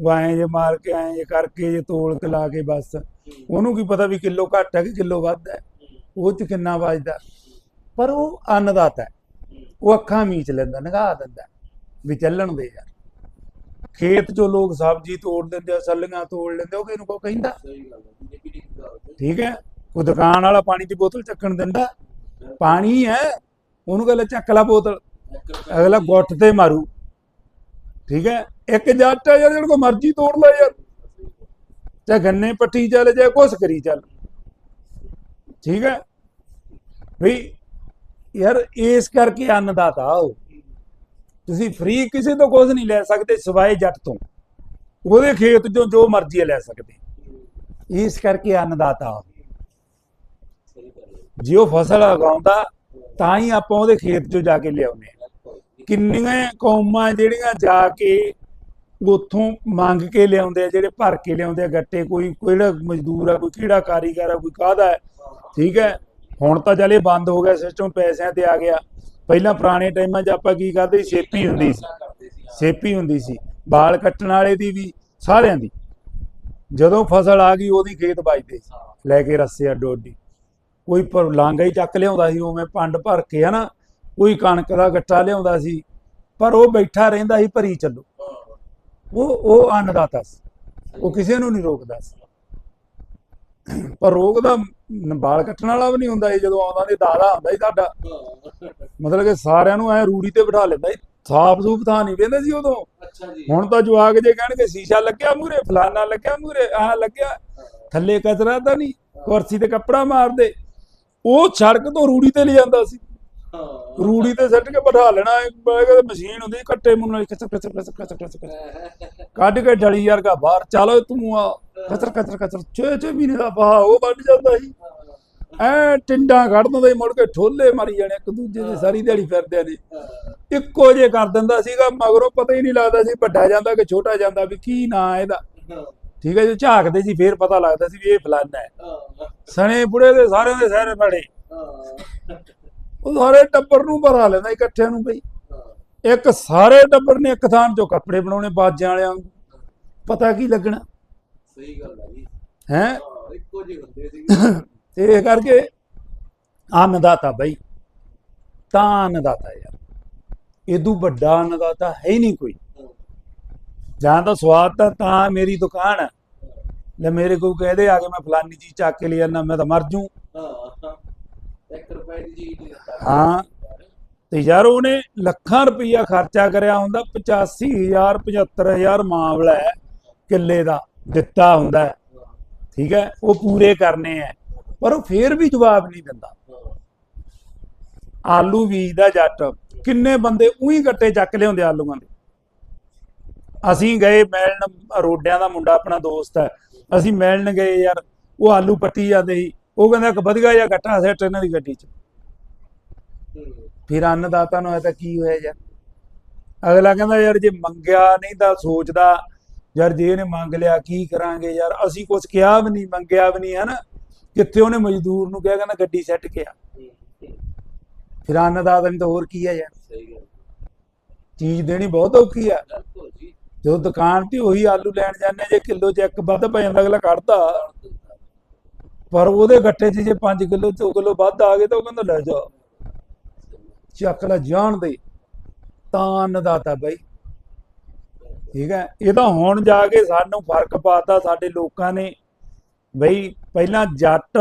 Speaker 1: ਵਾਏ ਜੇ ਮਾਰ ਕੇ ਆਏ ਜੇ ਕਰਕੇ, ਜੇ ਤੋਲ ਕੇ ਲਾ ਕੇ ਬਸ। ਉਹਨੂੰ ਕੀ ਪਤਾ ਵੀ ਕਿਲੋ ਘੱਟ ਹੈ ਕਿ ਕਿਲੋ ਵੱਧ ਹੈ। ਉਹ ਚ ਕਿੰਨਾ ਵੱਜਦਾ। ਪਰ ਉਹ ਅੰਨਦਾਤਾ ਹੈ। ਉਹ ਅੱਖਾਂ ਮੀਚ ਲੈਂਦਾ ਨਿਗਾਹ ਦਿੰਦਾ। ਵੀ ਚੱਲਣ ਦੇ ਯਾਰ। ਖੇਤ ਚੋਂ ਲੋਕ ਸਬਜ਼ੀ ਤੋੜ ਦਿੰਦੇ ਆ, ਸੱਲੀਆਂ ਤੋੜ ਲੈਂਦੇ ਉਹ ਕਿਹਨੂੰ ਕੋ ਕਹਿੰਦਾ? ਠੀਕ ਹੈ। ਕੋਈ ਦੁਕਾਨ ਵਾਲਾ ਪਾਣੀ ਦੀ ਬੋਤਲ ਚੱਕਣ ਦਿੰਦਾ। ਪਾਣੀ ਹੈ। ਉਹਨੂੰ ਕਹਿੰਦਾ, ਚੱਕ ਲਾ ਬੋਤਲ। ਅਗਲਾ ਗੁੱਟ ਤੇ ਮਾਰੂ। ਠੀਕ ਹੈ? ਇੱਕ ਜੱਟ ਹੈ ਯਾਰ ਜਿਹੜਾ ਕੋ ਮਰਜ਼ੀ ਤੋੜ ਲੈ ਯਾਰ। ਚਾਹੇ ਗੰਨੇ ਪੱਟੀ ਚੱਲ ਜਾਏ ਕੁਛ ਕਰੀ ਚੱਲ। ਠੀਕ ਹੈ? ਵੀ ਯਾਰ, ਇਸ ਕਰਕੇ ਅੰਨਦਾਤਾ ਹੋ ਤੁਸੀਂ ਫ੍ਰੀ ਕਿਸੇ ਤੋਂ ਕੁਝ ਨਹੀਂ ਲੈ ਸਕਦੇ ਸਿਵਾਏ ਜੱਟ ਤੋਂ। ਉਹਦੇ ਖੇਤ ਚੋਂ ਜੋ ਮਰਜ਼ੀ ਲੈ ਸਕਦੇ। ਇਸ ਕਰਕੇ ਅੰਨਦਾਤਾ ਹੋ ਜੇ ਉਹ ਫਸਲ ਉਗਾਉਂਦਾ, ਤਾਂ ਹੀ ਆਪਾਂ ਉਹਦੇ ਖੇਤ 'ਚੋਂ ਜਾ ਕੇ ਲਿਆਉਂਦੇ ਹਾਂ। ਕਿੰਨੀਆਂ ਕੌਮਾਂ ਜਿਹੜੀਆਂ ਜਾ ਕੇ ਉੱਥੋਂ ਮੰਗ ਕੇ ਲਿਆਉਂਦੇ ਆ, ਜਿਹੜੇ ਭਰ ਕੇ ਲਿਆਉਂਦੇ ਆ ਗੱਟੇ, ਕੋਈ ਕਿਹੜਾ ਮਜ਼ਦੂਰ ਆ, ਕੋਈ ਕਿਹੜਾ ਕਾਰੀਗਰ ਆ, ਕੋਈ ਕਾਹਦਾ ਠੀਕ ਹੈ? ਹੁਣ ਤਾਂ ਚੱਲ ਬੰਦ ਹੋ ਗਿਆ ਸਿਸਟਮ ਪੈਸਿਆਂ ਤੇ ਆ ਗਿਆ। ਪਹਿਲਾਂ ਪੁਰਾਣੇ ਟਾਈਮਾਂ 'ਚ ਆਪਾਂ ਕੀ ਕਰਦੇ ਸੀ ਹੁੰਦੀ ਸੀ
Speaker 2: ਕਰਦੇ
Speaker 1: ਹੁੰਦੀ ਸੀ। ਬਾਲ ਕੱਟਣ ਵਾਲੇ ਦੀ ਵੀ, ਸਾਰਿਆਂ ਦੀ। ਜਦੋਂ ਫਸਲ ਆ ਗਈ, ਉਹਦੀ ਖੇਤ ਵੱਜਦੇ ਸੀ, ਲੈ ਕੇ ਰੱਸੇ ਅੱਡੋ ਅੱਡੀ ਕੋਈ ਪਰ ਲਾਂਗਾ ਹੀ ਚੱਕ ਲਿਆਉਂਦਾ ਸੀ, ਉਵੇਂ ਪੰਡ ਭਰ ਕੇ ਹਨਾ ਕੋਈ ਕਣਕ ਦਾ ਗੱਟਾ ਲਿਆਉਂਦਾ ਸੀ ਪਰ ਉਹ ਬੈਠਾ ਰਹਿੰਦਾ ਸੀ ਭਰੀ ਚੱਲੋ। ਉਹ ਉਹ ਅੰਨਦਾਤਾ ਸੀ। ਉਹ ਕਿਸੇ ਨੂੰ ਨਹੀਂ ਰੋਕਦਾ ਸੀ। ਪਰ ਰੋਕਦਾ ਨ- ਬਾਲ ਕੱਟਣ ਵਾਲਾ ਵੀ ਨਹੀਂ ਹੁੰਦਾ ਸੀ ਜਦੋਂ ਆਉਂਦਾ ਤੇ ਦਾਦਾ ਹੁੰਦਾ ਸੀ ਸਾਡਾ। ਮਤਲਬ ਕਿ ਸਾਰਿਆਂ ਨੂੰ ਐ ਰੂੜੀ ਤੇ ਬਿਠਾ ਲੈਂਦਾ ਸੀ। ਸਾਫ਼ ਸੂਫ ਥਾਂ ਨਹੀਂ ਵੇਂਦੇ ਸੀ ਉਦੋਂ।
Speaker 2: ਅੱਛਾ ਜੀ।
Speaker 1: ਹੁਣ ਤਾਂ ਜਵਾਕ ਜੇ ਕਹਿਣਗੇ ਸ਼ੀਸ਼ਾ ਲੱਗਿਆ ਮੂਰੇ ਫਲਾਨਾ ਲੱਗਿਆ ਮੂਰੇ ਆਹ ਲੱਗਿਆ। ਥੱਲੇ ਕਚਰਾ ਤਾਂ ਨਹੀਂ ਕੁਰਸੀ ਤੇ ਕੱਪੜਾ ਮਾਰਦੇ। ਉਹ ਸੜਕ ਤੋਂ ਰੂੜੀ ਤੇ ਲੈ ਜਾਂਦਾ ਸੀ।
Speaker 2: ਹਾਂ
Speaker 1: ਰੂੜੀ ਤੇ ਸੱਟ ਕੇ ਬਿਠਾ ਲੈਣਾ ਇੱਕ ਮੈਂ ਕਹਿੰਦਾ ਮਸ਼ੀਨ ਹੁੰਦੀ ਕੱਟੇ ਮੁੰਨ ਵਾਲੀ ਕਚਰ ਕਚਰ ਕਚਰ ਕਚਰ ਕਚਰ। ਕੱਢ ਕੇ ਡਲੀ ਯਾਰ ਕਾ ਬਾਹਰ ਚਲੋ ਤੂੰ ਆ। ਕਚਰ ਕਚਰ ਕਚਰ ਛੇ ਛੇ ਮਹੀਨੇ ਦਾ ਬਾਹ ਉਹ ਵੱਢ ਜਾਂਦਾ ਸੀ। ਐ ਟਿੰਡਾਂ ਕੱਢ ਦਿੰਦਾ ਮੁੜ ਕੇ ਠੋਲੇ ਮਾਰੀ ਜਾਣੇ ਇੱਕ ਦੂਜੇ ਦੇ ਸਾਰੀ ਦਿਹਾੜੀ ਫਿਰਦੇ ਨੇ ਇੱਕੋ ਜੇ ਕਰ ਦਿੰਦਾ ਸੀਗਾ ਮਗਰੋਂ ਪਤਾ ਹੀ ਨਹੀਂ ਲੱਗਦਾ ਸੀ ਵੱਡਾ ਜਾਂਦਾ ਕਿ ਛੋਟਾ ਜਾਂਦਾ ਵੀ ਕੀ ਨਾਂ ਇਹਦਾ। ਠੀਕ ਹੈ ਜੀ ਝਾਕਦੇ ਸੀ ਫੇਰ ਪਤਾ ਲੱਗਦਾ ਸੀ ਵੀ ਇਹ ਫਲਾਨਾ ਹੈ। ਸਣੇ ਬੁੜੇ ਦੇ ਸਾਰਿਆਂ ਦੇ ਸਾਰੇ ਬੜੇ ਉਹ ਸਾਰੇ ਟੱਬਰ ਨੂੰ ਭਰਾ ਲੈਂਦਾ ਇਕੱਠਿਆਂ ਨੂੰ ਬਈ। ਇੱਕ ਸਾਰੇ ਟੱਬਰ ਨੇ ਇੱਕ ਥਾਂ ਚੋਂ ਕੱਪੜੇ ਬਣਾਉਣੇ ਬਾਜਾਂ ਵਾਲਿਆਂ ਨੂੰ। ਪਤਾ ਕੀ ਲੱਗਣਾ?
Speaker 2: ਸਹੀ ਗੱਲ ਹੈ ਜੀ।
Speaker 1: ਹੈ?
Speaker 2: ਇੱਕੋ ਜਿਹੇ ਹੁੰਦੇ ਸੀ
Speaker 1: ਤੇ ਇਹ ਕਰਕੇ ਅੰਨਦਾਤਾ ਬਈ। ਤਾਂ ਅੰਨਦਾਤਾ ਯਾਰ ਇਦੋਂ ਵੱਡਾ ਅੰਨਦਾਤਾ ਹੈ ਹੀ ਨਹੀਂ ਕੋਈ। ਜਾਂ ਤਾਂ ਸਵਾਦ ਤਾਂ ਤਾਂ ਮੇਰੀ ਦੁਕਾਨ ਹੈ ਲੈ ਮੇਰੇ ਕੋਲ ਕਹਦੇ ਆ ਕੇ ਮੈਂ ਫਲਾਨੀ ਚੀਜ਼ ਚੱਕ ਕੇ ਲੈ ਆਣਾ ਮੈਂ ਤਾਂ ਮਰ ਜੂ।
Speaker 2: ਹਾਂ।
Speaker 1: ਤੇ ਯਾਰ ਉਹਨੇ ਲੱਖਾਂ ਰੁਪਈਆ ਖਰਚਾ ਕਰਿਆ ਹੁੰਦਾ 85000 75000 ਮਾਮਲਾ ਹੈ, ਕਿੱਲੇ ਦਾ, ਦਿੱਤਾ ਹੁੰਦਾ ਠੀਕ ਹੈ, ਉਹ ਪੂਰੇ ਕਰਨੇ ਹੈ, ਪਰ ਉਹ ਫੇਰ ਵੀ ਜਵਾਬ ਨਹੀਂ ਦਿੰਦਾ। ਆਲੂ ਬੀਜਦਾ ਜੱਟ, ਕਿੰਨੇ ਬੰਦੇ ਉਹੀ ਗੱਟੇ ਚੱਕ ਲਿਆਉਂਦੇ ਆਲੂਆਂ ਦੇ। ਅਸੀਂ ਗਏ ਮਿਲਣ, ਰੋਡਿਆਂ ਦਾ ਮੁੰਡਾ ਆਪਣਾ ਦੋਸਤ ਹੈ, ਅਸੀਂ ਮਿਲਣ ਗਏ ਯਾਰ, ਉਹ ਆਲੂ ਪੱਟੀ ਜਾਂਦੇ ਸੀ। ਉਹ ਕਹਿੰਦਾ ਇੱਕ ਵਧੀਆ ਜਿਹਾ ਗੱਟਾ ਸੈੱਟ ਇਹਨਾਂ ਦੀ ਗੱਡੀ 'ਚ। ਫਿਰ ਅੰਨਦਾਤਾ ਨੂੰ ਇਹ ਤਾਂ ਕੀ ਹੋਇਆ ਯਾਰ ਅਗਲਾ ਕਹਿੰਦਾ ਯਾਰ ਜੇ ਮੰਗਿਆ ਨਹੀਂ ਤਾਂ ਸੋਚਦਾ ਯਾਰ ਜੇ ਇਹਨੇ ਮੰਗ ਲਿਆ ਕੀ ਕਰਾਂਗੇ ਯਾਰ? ਅਸੀਂ ਕੁਝ ਕਿਹਾ ਵੀ ਨਹੀਂ ਮੰਗਿਆ ਵੀ ਨਹੀਂ ਹਨਾ? ਕਿੱਥੇ ਉਹਨੇ ਮਜ਼ਦੂਰ ਨੂੰ ਕਿਹਾ ਕਹਿੰਦਾ ਗੱਡੀ ਸੈੱਟ ਕੇ ਆ ਫਿਰ ਅੰਨਦਾਤਾ ਨੇ ਤਾਂ ਹੋਰ ਕੀ ਹੈ ਯਾਰ?
Speaker 2: ਸਹੀ ਗੱਲ।
Speaker 1: ਚੀਜ਼ ਦੇਣੀ ਬਹੁਤ ਔਖੀ ਆ। ਜਦੋਂ ਦੁਕਾਨ ਤੇ ਉਹੀ ਆਲੂ ਲੈਣ ਜਾਂਦੇ ਜੇ ਕਿਲੋ ਚ ਇੱਕ ਵੱਧ ਪੈ ਜਾਂਦਾ ਅਗਲਾ ਕੱਢਦਾ। ਪਰ ਉਹਦੇ ਗੱਟੇ 'ਚ ਜੇ 5 ਕਿਲੋ 2 ਕਿਲੋ ਵੱਧ ਆ ਗਏ ਤਾਂ ਉਹ ਕਹਿੰਦਾ ਲੈ ਜਾ। ਚੱਕ ਲੈ ਜਾਣ ਦੇ। ਤਾਂ ਅੰਨਦਾਤਾ ਬਈ। ਠੀਕ ਹੈ? ਇਹ ਤਾਂ ਹੁਣ ਜਾ ਕੇ ਸਾਨੂੰ ਫ਼ਰਕ ਪਾਤਾ ਸਾਡੇ ਲੋਕਾਂ ਨੇ। ਬਈ ਪਹਿਲਾਂ ਜੱਟ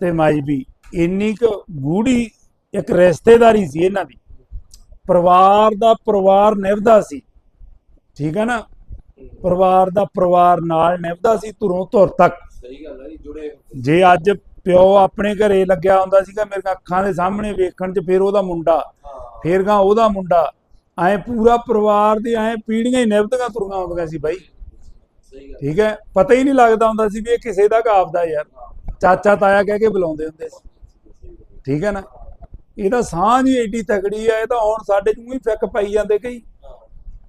Speaker 1: ਤੇ ਮਾਈਬੀ ਇੰਨੀ ਕੁ ਗੂੜੀ ਇੱਕ ਰਿਸ਼ਤੇਦਾਰੀ ਸੀ ਇਹਨਾਂ ਦੀ। ਪਰਿਵਾਰ ਦਾ ਪਰਿਵਾਰ ਨਿਭਦਾ ਸੀ। ਠੀਕ ਹੈ ਨਾ? ਪਰਿਵਾਰ ਦਾ ਪਰਿਵਾਰ ਨਾਲ ਨਿਭਦਾ ਸੀ, ਧੁਰੋਂ ਧੁਰ ਤੱਕ।
Speaker 2: ਸਹੀ ਗੱਲ ਹੈ ਜੀ ਜੁੜੇ ਹੁੰਦੇ
Speaker 1: ਜੇ ਅੱਜ ਪਿਓ ਆਪਣੇ ਘਰੇ ਲੱਗਿਆ ਹੁੰਦਾ ਸੀਗਾ ਮੇਰੇ ਅੱਖਾਂ ਦੇ ਸਾਹਮਣੇ ਵੇਖਣ 'ਚ ਫਿਰ ਉਹਦਾ ਮੁੰਡਾ ਫੇਰ ਗਾ ਉਹਦਾ ਮੁੰਡਾ। ਐ ਪੂਰਾ ਪਰਿਵਾਰ ਦੇ ਐ ਪੀੜੀਆਂ ਹੀ ਨਿਭਦੀਆਂ ਤੁਰੀਆਂ ਹੁੰਦੀਆਂ ਸੀ ਬਾਈ। ਠੀਕ ਹੈ ਪਤਾ ਹੀ ਨਹੀਂ ਲੱਗਦਾ ਹੁੰਦਾ ਸੀ ਵੀ ਇਹ ਕਿਸੇ ਦਾ ਕਾਪਦਾ ਯਾਰ। ਚਾਚਾ ਤਾਇਆ ਕਹਿ ਕੇ ਬੁਲਾਉਂਦੇ ਹੁੰਦੇ ਸੀ। ਠੀਕ ਹੈ ਨਾ? ਇਹ ਤਾਂ ਸਾਂਝ ਹੀ ਏਡੀ ਤਕੜੀ ਆ ਇਹ ਤਾਂ ਹੁਣ ਸਾਡੇ ਨੂੰ ਹੀ ਫਿੱਕ ਪਾਈ ਜਾਂਦੇ ਕਈ।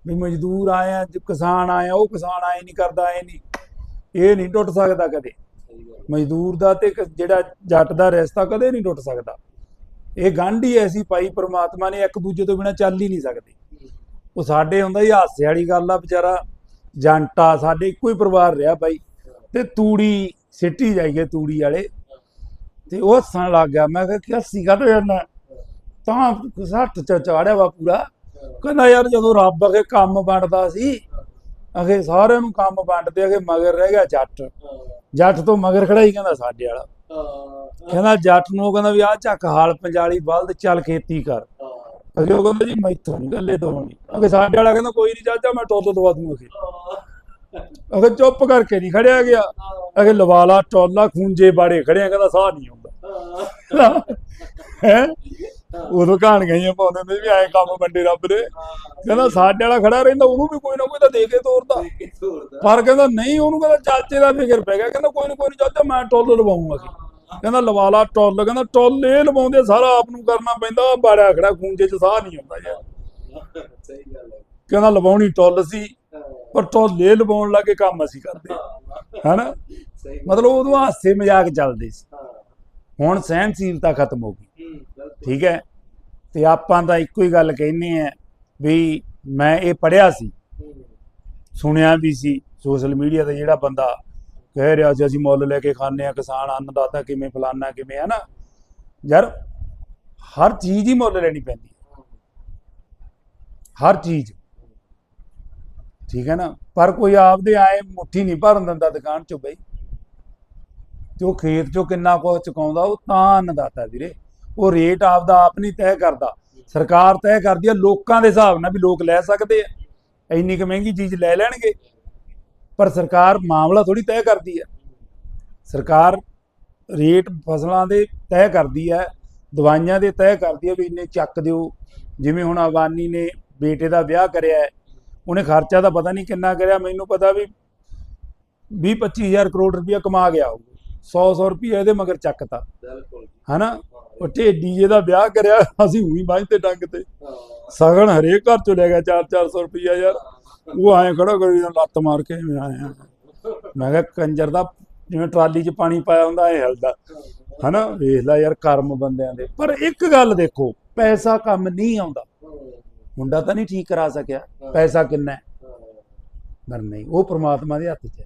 Speaker 1: ਵੀ ਮਜ਼ਦੂਰ ਆਏ ਆ ਕਿਸਾਨ ਆਏ ਆ ਉਹ ਕਿਸਾਨ ਆਏ ਨਹੀਂ ਕਰਦਾ ਐ ਨਹੀਂ। ਇਹ ਨਹੀਂ ਟੁੱਟ ਸਕਦਾ ਕਦੇ। ਮਜ਼ਦੂਰ ਦਾ ਤੇ ਜਿਹੜਾ ਜੱਟ ਦਾ ਰਿਸ਼ਤਾ ਕਦੇ ਨਹੀਂ ਟੁੱਟ ਸਕਦਾ। ਇਹ ਗੰਢ ਹੀ ਐਸੀ ਪਾਈ ਪ੍ਰਮਾਤਮਾ ਨੇ ਇੱਕ ਦੂਜੇ ਤੋਂ ਬਿਨਾ ਚੱਲ ਹੀ ਨਹੀਂ ਸਕਦੇ। ਉਹ ਸਾਡੇ ਹੁੰਦਾ ਹੀ ਹਾਸੇ ਵਾਲੀ ਗੱਲ ਆ ਵਿਚਾਰਾ। ਜੰਟਾ ਸਾਡੇ ਇੱਕੋ ਹੀ ਪਰਿਵਾਰ ਰਿਹਾ ਬਾਈ ਤੇ ਤੂੜੀ ਸਿੱਟੀ ਜਾਈਏ ਤੂੜੀ ਵਾਲੇ। ਤੇ ਉਹ ਹੱਸਣ ਲੱਗ ਗਿਆ। ਮੈਂ ਕਿਹਾ, ਕਿ ਹੱਸੀ ਕਾਹਤੋਂ ਜਾਂਦਾ? ਤਾਂ ਸੱਟ ਚ ਚਾੜਿਆ ਵਾ ਪੂਰਾ। ਕਹਿੰਦਾ, ਯਾਰ ਜਦੋਂ ਰੱਬ ਅਗੇ ਕੰਮ ਵੰਡਦਾ ਸੀ ਅਗੇ ਸਾਰਿਆਂ ਨੂੰ ਕੰਮ ਵੰਡਦੇ ਅਗੇ ਮਗਰ ਰਹਿ ਗਿਆ ਜੱਟ। ਜੱਟ ਤੋਂ ਮਗਰ ਖੜਾ ਹੀ ਕਹਿੰਦਾ ਸਾਡੇ ਵਾਲਾ। ਕਹਿੰਦਾ ਜੱਟ ਨੂੰ ਕਹਿੰਦਾ ਵੀ ਆਹ ਚੱਕ ਹਾਲ ਪੰਜਾਲੀ ਬਲਦ ਚੱਲ ਖੇਤੀ ਕਰ। ਅਗੇ ਉਹ ਕਹਿੰਦਾ ਜੀ ਮੈਥੋਂ ਨਹੀਂ ਗੱਲੇ ਤੋਂ ਹੋਣੀ ਅਗੇ ਸਾਡੇ ਵਾਲਾ ਕਹਿੰਦਾ ਕੋਈ ਨਹੀਂ ਚਾਚਾ ਮੈਂ ਟੋਲ ਦਵਾ ਦੂੰਗਾ ਅਗੇ ਅਗੇ ਚੁੱਪ ਕਰਕੇ ਨਹੀਂ ਖੜਿਆ ਗਿਆ। ਅਗੇ ਲਵਾਲਾ ਟੋਲਾ ਖੂੰਜੇ ਬਾੜੇ ਖੜਿਆ ਕਹਿੰਦਾ ਸਾਹ ਨਹੀਂ ਆਉਂਦਾ। ਹੈ? ਉਦੋਂ ਕਹਾਣ ਗਈਆਂ ਪਾਉਂਦੇ ਹੁੰਦੇ ਵੀ ਐਂ ਕੰਮ ਵੰਡੇ ਰੱਬ ਨੇ ਕਹਿੰਦਾ ਸਾਡੇ ਵਾਲਾ ਖੜਾ ਰਹਿੰਦਾ ਉਹਨੂੰ ਵੀ ਕੋਈ ਨਾ ਕੋਈ ਤਾਂ ਦੇ ਕੇ ਤੋਰਦਾ। ਪਰ ਕਹਿੰਦਾ ਨਹੀਂ ਉਹਨੂੰ ਕਹਿੰਦਾ ਚਾਚੇ ਦਾ ਫਿਕਰ ਪੈ ਗਿਆ। ਕਹਿੰਦਾ ਕੋਈ ਨਾ ਕੋਈ ਚਾਚਾ ਮੈਂ ਟੋਲ ਲਵਾਉਂਗਾ। ਸੀ ਕਹਿੰਦਾ ਲਵਾ ਲਾ ਟੋਲ। ਕਹਿੰਦਾ ਟੋਲ ਇਹ ਲਵਾਉਂਦੇ ਸਾਰਾ ਆਪ ਨੂੰ ਕਰਨਾ ਪੈਂਦਾ। ਬਾੜਿਆ ਖੜਾ ਖੂੰਜੇ ਚ ਸਾਹ ਨਹੀਂ ਆਉਂਦਾ ਯਾਰ।
Speaker 2: ਸਹੀ ਗੱਲ ਹੈ।
Speaker 1: ਕਹਿੰਦਾ ਲਵਾਉਣੀ ਟੋਲ ਸੀ ਪਰ ਟੋਲ ਇਹ ਲਵਾਉਣ ਲੱਗੇ ਕੰਮ ਅਸੀਂ ਕਰਦੇ। ਹਨਾ? ਮਤਲਬ ਉਦੋਂ ਹਾਸੇ ਮਜ਼ਾਕ ਚੱਲਦੇ ਸੀ। ਹੁਣ ਸਹਿਨਸ਼ੀਲਤਾ ਖਤਮ ਹੋ ਗਈ। ਠੀਕ ਹੈ? ਤੇ ਆਪਾਂ ਤਾਂ ਇੱਕੋ ਹੀ ਗੱਲ ਕਹਿੰਨੇ ਆ ਵੀ ਮੈਂ ਇਹ ਪੜਿਆ ਸੀ। ਸੁਣਿਆ ਵੀ ਸੀ। ਸੋਸ਼ਲ ਮੀਡੀਆ ਤੇ ਜਿਹੜਾ ਬੰਦਾ ਕਹਿ ਰਿਹਾ ਸੀ, ਅਸੀਂ ਮੁੱਲ ਲੈ ਕੇ ਖਾਂਦੇ ਆ ਕਿਸਾਨ ਅੰਨਦਾਤਾ ਕਿਵੇਂ, ਫਲਾਨਾ ਕਿਵੇਂ ਹੈ ਨਾ ਯਾਰ, ਹਰ ਚੀਜ਼ ਹੀ ਮੁੱਲ ਲੈਣੀ ਪੈਂਦੀ ਹੈ। ਹਰ ਚੀਜ਼। ਠੀਕ ਹੈ ਨਾ? ਪਰ ਕੋਈ ਆਪਦੇ ਆਏ ਮੁੱਠੀ ਨਹੀਂ ਭਰਨ ਦਿੰਦਾ ਦੁਕਾਨ ਚੋਂ ਬਈ। ਤੇ ਉਹ ਖੇਤ ਚੋਂ ਕਿੰਨਾ ਕੁ ਚੁਕਾਉਂਦਾ, ਉਹ ਤਾਂ ਅੰਨਦਾਤਾ ਵੀਰੇ। ਉਹ ਰੇਟ ਆਪਦਾ ਆਪ ਨਹੀਂ ਤੈਅ ਕਰਦਾ। ਸਰਕਾਰ ਤੈਅ ਕਰਦੀ ਆ ਲੋਕਾਂ ਦੇ ਹਿਸਾਬ ਨਾਲ ਵੀ ਲੋਕ ਲੈ ਸਕਦੇ ਆ। ਇੰਨੀ ਕੁ ਮਹਿੰਗੀ ਚੀਜ਼ ਲੈ ਲੈਣਗੇ। ਪਰ ਸਰਕਾਰ ਮਾਮਲਾ ਥੋੜੀ ਤੈਅ ਕਰਦੀ ਹੈ ਸਰਕਾਰ ਰੇਟ ਫਸਲਾਂ ਦੇ ਤੈਅ ਕਰਦੀ ਹੈ ਦਵਾਈਆਂ ਦੇ ਤੈਅ ਕਰਦੀ ਹੈ ਵੀ ਇੰਨੇ ਚੱਕ ਦਿਓ। ਜਿਵੇਂ ਹੁਣ ਅਬਾਨੀ ਨੇ ਬੇਟੇ ਦਾ ਵਿਆਹ ਕਰਿਆ ਹੈ ਉਹਨੇ ਖਰਚਾ ਤਾਂ ਪਤਾ ਨਹੀਂ ਕਿੰਨਾ ਕਰਿਆ ਮੈਨੂੰ ਪਤਾ ਵੀ 20 25000 ਕਰੋੜ ਰੁਪਇਆ ਕਮਾ ਗਿਆ ਉਹ। 100 100 ਰੁਪਇਆ ਇਹਦੇ ਮਗਰ ਚੱਕਤਾ।
Speaker 2: ਬਿਲਕੁਲ
Speaker 1: ਹਨਾ? ਉਹ ਢੇਡੀ ਜੇ ਦਾ ਵਿਆਹ ਕਰਿਆ ਅਸੀਂ ਉਹੀ ਬਾਂਝ ਤੇ ਡੰਗ ਤੇ। ਸਗਣ ਹਰੇਕ ਘਰ ਚੋਂ ਲੈ ਗਿਆ 4-400 ਰੁਪਇਆ ਯਾਰ। ਉਹ ਐਂ ਖੜਾ ਕਰੀ ਲੱਤ ਮਾਰ ਕੇ ਆਇਆ। ਮੈਂ ਕਿਹਾ ਕੰਜਰ ਦਾ ਜਿਵੇਂ ਟਰਾਲੀ 'ਚ ਪਾਣੀ ਪਾਇਆ ਹੁੰਦਾ ਐ ਹਿਲਦਾ। ਹਨਾ? ਵੇਖ ਲੈ ਯਾਰ ਕਰਮ ਬੰਦਿਆਂ ਦੇ। ਪਰ ਇੱਕ ਗੱਲ ਦੇਖੋ ਪੈਸਾ ਕੰਮ ਨਹੀਂ ਆਉਂਦਾ। ਮੁੰਡਾ ਤਾਂ ਨਹੀਂ ਠੀਕ ਕਰਾ ਸਕਿਆ। ਪੈਸਾ ਕਿੰਨਾ? ਪਰ ਨਹੀਂ ਉਹ ਪ੍ਰਮਾਤਮਾ ਦੇ ਹੱਥ 'ਚ ਹੈ।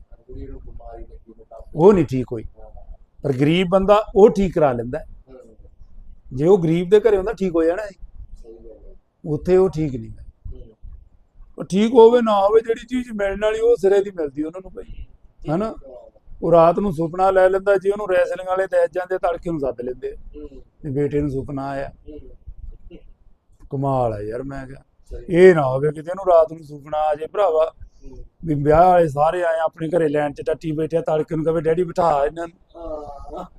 Speaker 1: ਉਹ ਨਹੀਂ ਠੀਕ ਹੋਈ। ਪਰ ਗਰੀਬ ਬੰਦਾ ਉਹ ਠੀਕ ਕਰਾ ਲੈਂਦਾ। ਜੇ ਉਹ ਗਰੀਬ ਦੇ ਘਰੇ ਹੁੰਦਾ ਠੀਕ ਹੋ ਜਾਣਾ ਸੀ। ਉੱਥੇ ਉਹ ਠੀਕ ਨਹੀਂ ਉਹ ਠੀਕ ਹੋਵੇ ਨਾ ਹੋਵੇ ਜਿਹੜੀ ਚੀਜ਼ ਮਿਲਣ ਵਾਲੀ ਉਹ ਸਿਰੇ ਦੀ ਮਿਲਦੀ ਉਹਨਾਂ ਨੂੰ ਭਾਈ। ਹਨਾ? ਉਹ ਰਾਤ ਨੂੰ ਸੁਪਨਾ ਲੈ ਲੈਂਦਾ ਜੇ ਉਹਨੂੰ ਰੈਸਲਿੰਗ ਵਾਲੇ ਲੈ ਜਾਂਦੇ ਤੜਕੇ ਨੂੰ ਸੱਦ ਲੈਂਦੇ।
Speaker 2: ਹੂੰ,
Speaker 1: ਬੇਟੇ ਨੂੰ ਸੁਪਨਾ ਆਇਆ। ਕਮਾਲ ਆ ਯਾਰ ਮੈਂ ਕਿਹਾ। ਇਹ ਨਾ ਹੋਵੇ ਕਿਤੇ ਇਹਨੂੰ ਰਾਤ ਨੂੰ ਸੁਪਨਾ ਆ ਜੇ ਭਰਾਵਾ। ਵੀ ਵਿਆਹ ਵਾਲੇ ਸਾਰੇ ਆਏ ਆਪਣੇ ਘਰੇ ਲੈਣ ਚ, ਟੱਟੀ ਬੈਠੇ ਤੜਕੇ ਨੂੰ ਕਹੇ, ਡੈਡੀ ਬਿਠਾ ਇਹਨਾਂ ਨੂੰ।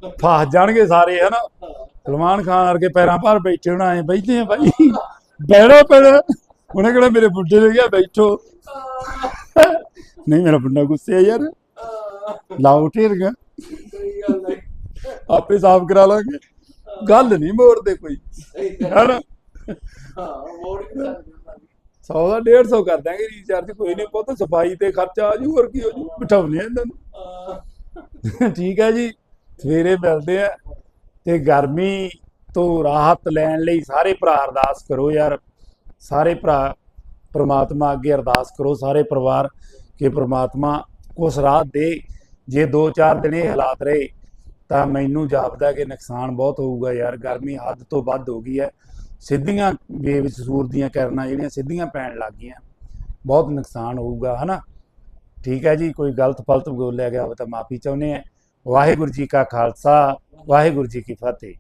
Speaker 1: ਫਸ ਜਾਣਗੇ ਸਾਰੇ, ਹਨਾ? ਸਲਮਾਨ ਖਾਨ ਵਰਗੇ ਪੈਰਾਂ ਭਾਰ ਬੈਠੇ ਹੋਣਾ, ਐ ਬੈਠੇ ਆ ਭਾਈ ਬੈਠੋ ਪੈਣਾ। ਉਹਨੇ ਕਿਹੜਾ ਮੇਰੇ ਬੁੱਢੇ ਨੇ ਕਿਹਾ ਬੈਠੋ। ਨਹੀਂ, ਮੇਰਾ ਬੁੱਢਾ ਗੁੱਸੇ ਆ ਯਾਰ। ਲਾਓ ਢੇਰਗਾ ਆਪੇ ਸਾਫ਼ ਕਰਾ ਲਾਂਗੇ। ਗੱਲ ਨਹੀਂ ਮੋੜਦੇ ਕੋਈ। ਹਨਾ?
Speaker 2: ਹਾਂ, ਮੋੜ ਵੀ ਸਕਦੇ।
Speaker 1: 100 ਦਾ 150 ਕਰ ਦਾਂਗੇ ਰੀਚਾਰਜ ਕੋਈ ਨਹੀਂ ਪੁੱਤ ਸਫ਼ਾਈ ਤੇ ਖਰਚਾ ਆ ਜੂ ਹੋਰ ਕੀ ਹੋ ਜੂ ਬਿਠਾਉਨੇ ਆ ਇਹਨਾਂ ਨੂੰ। ਠੀਕ ਹੈ ਜੀ ਸਵੇਰੇ ਮਿਲਦੇ ਆ ਤੇ ਗਰਮੀ ਤੋਂ ਰਾਹਤ ਲੈਣ ਲਈ ਸਾਰੇ ਭਰਾ ਅਰਦਾਸ ਕਰੋ ਯਾਰ ਸਾਰੇ ਭਰਾ ਪ੍ਰਮਾਤਮਾ ਅੱਗੇ ਅਰਦਾਸ ਕਰੋ ਸਾਰੇ ਪਰਿਵਾਰ ਕਿ ਪ੍ਰਮਾਤਮਾ ਕੁਛ ਰਾਹਤ ਦੇ। ਜੇ 2-4 ਦਿਨ ਇਹ ਹਾਲਾਤ ਰਹੇ ਤਾਂ ਮੈਨੂੰ ਜਾਪਦਾ ਕਿ ਨੁਕਸਾਨ ਬਹੁਤ ਹੋਊਗਾ ਯਾਰ ਗਰਮੀ ਹੱਦ ਤੋਂ ਵੱਧ ਹੋ ਗਈ ਹੈ। ਸਿੱਧੀਆਂ ਬੇਵਿਚ ਸੂਰ ਦੀਆਂ ਕਿਰਨਾਂ ਜਿਹੜੀਆਂ ਸਿੱਧੀਆਂ ਪੈਣ ਲੱਗ ਗਈਆਂ। ਬਹੁਤ ਨੁਕਸਾਨ ਹੋਊਗਾ, ਹਨਾ? ਠੀਕ ਹੈ ਜੀ, ਕੋਈ ਗਲਤ ਫਲਤ ਬੋਲਿਆ ਗਿਆ ਹੋਵੇ ਤਾਂ ਮਾਫੀ ਚਾਹੁੰਦੇ ਆ ਵਾਹਿਗੁਰੂ ਜੀ ਕਾ ਖਾਲਸਾ, ਵਾਹਿਗੁਰੂ ਜੀ ਕੀ ਫਤਿਹ।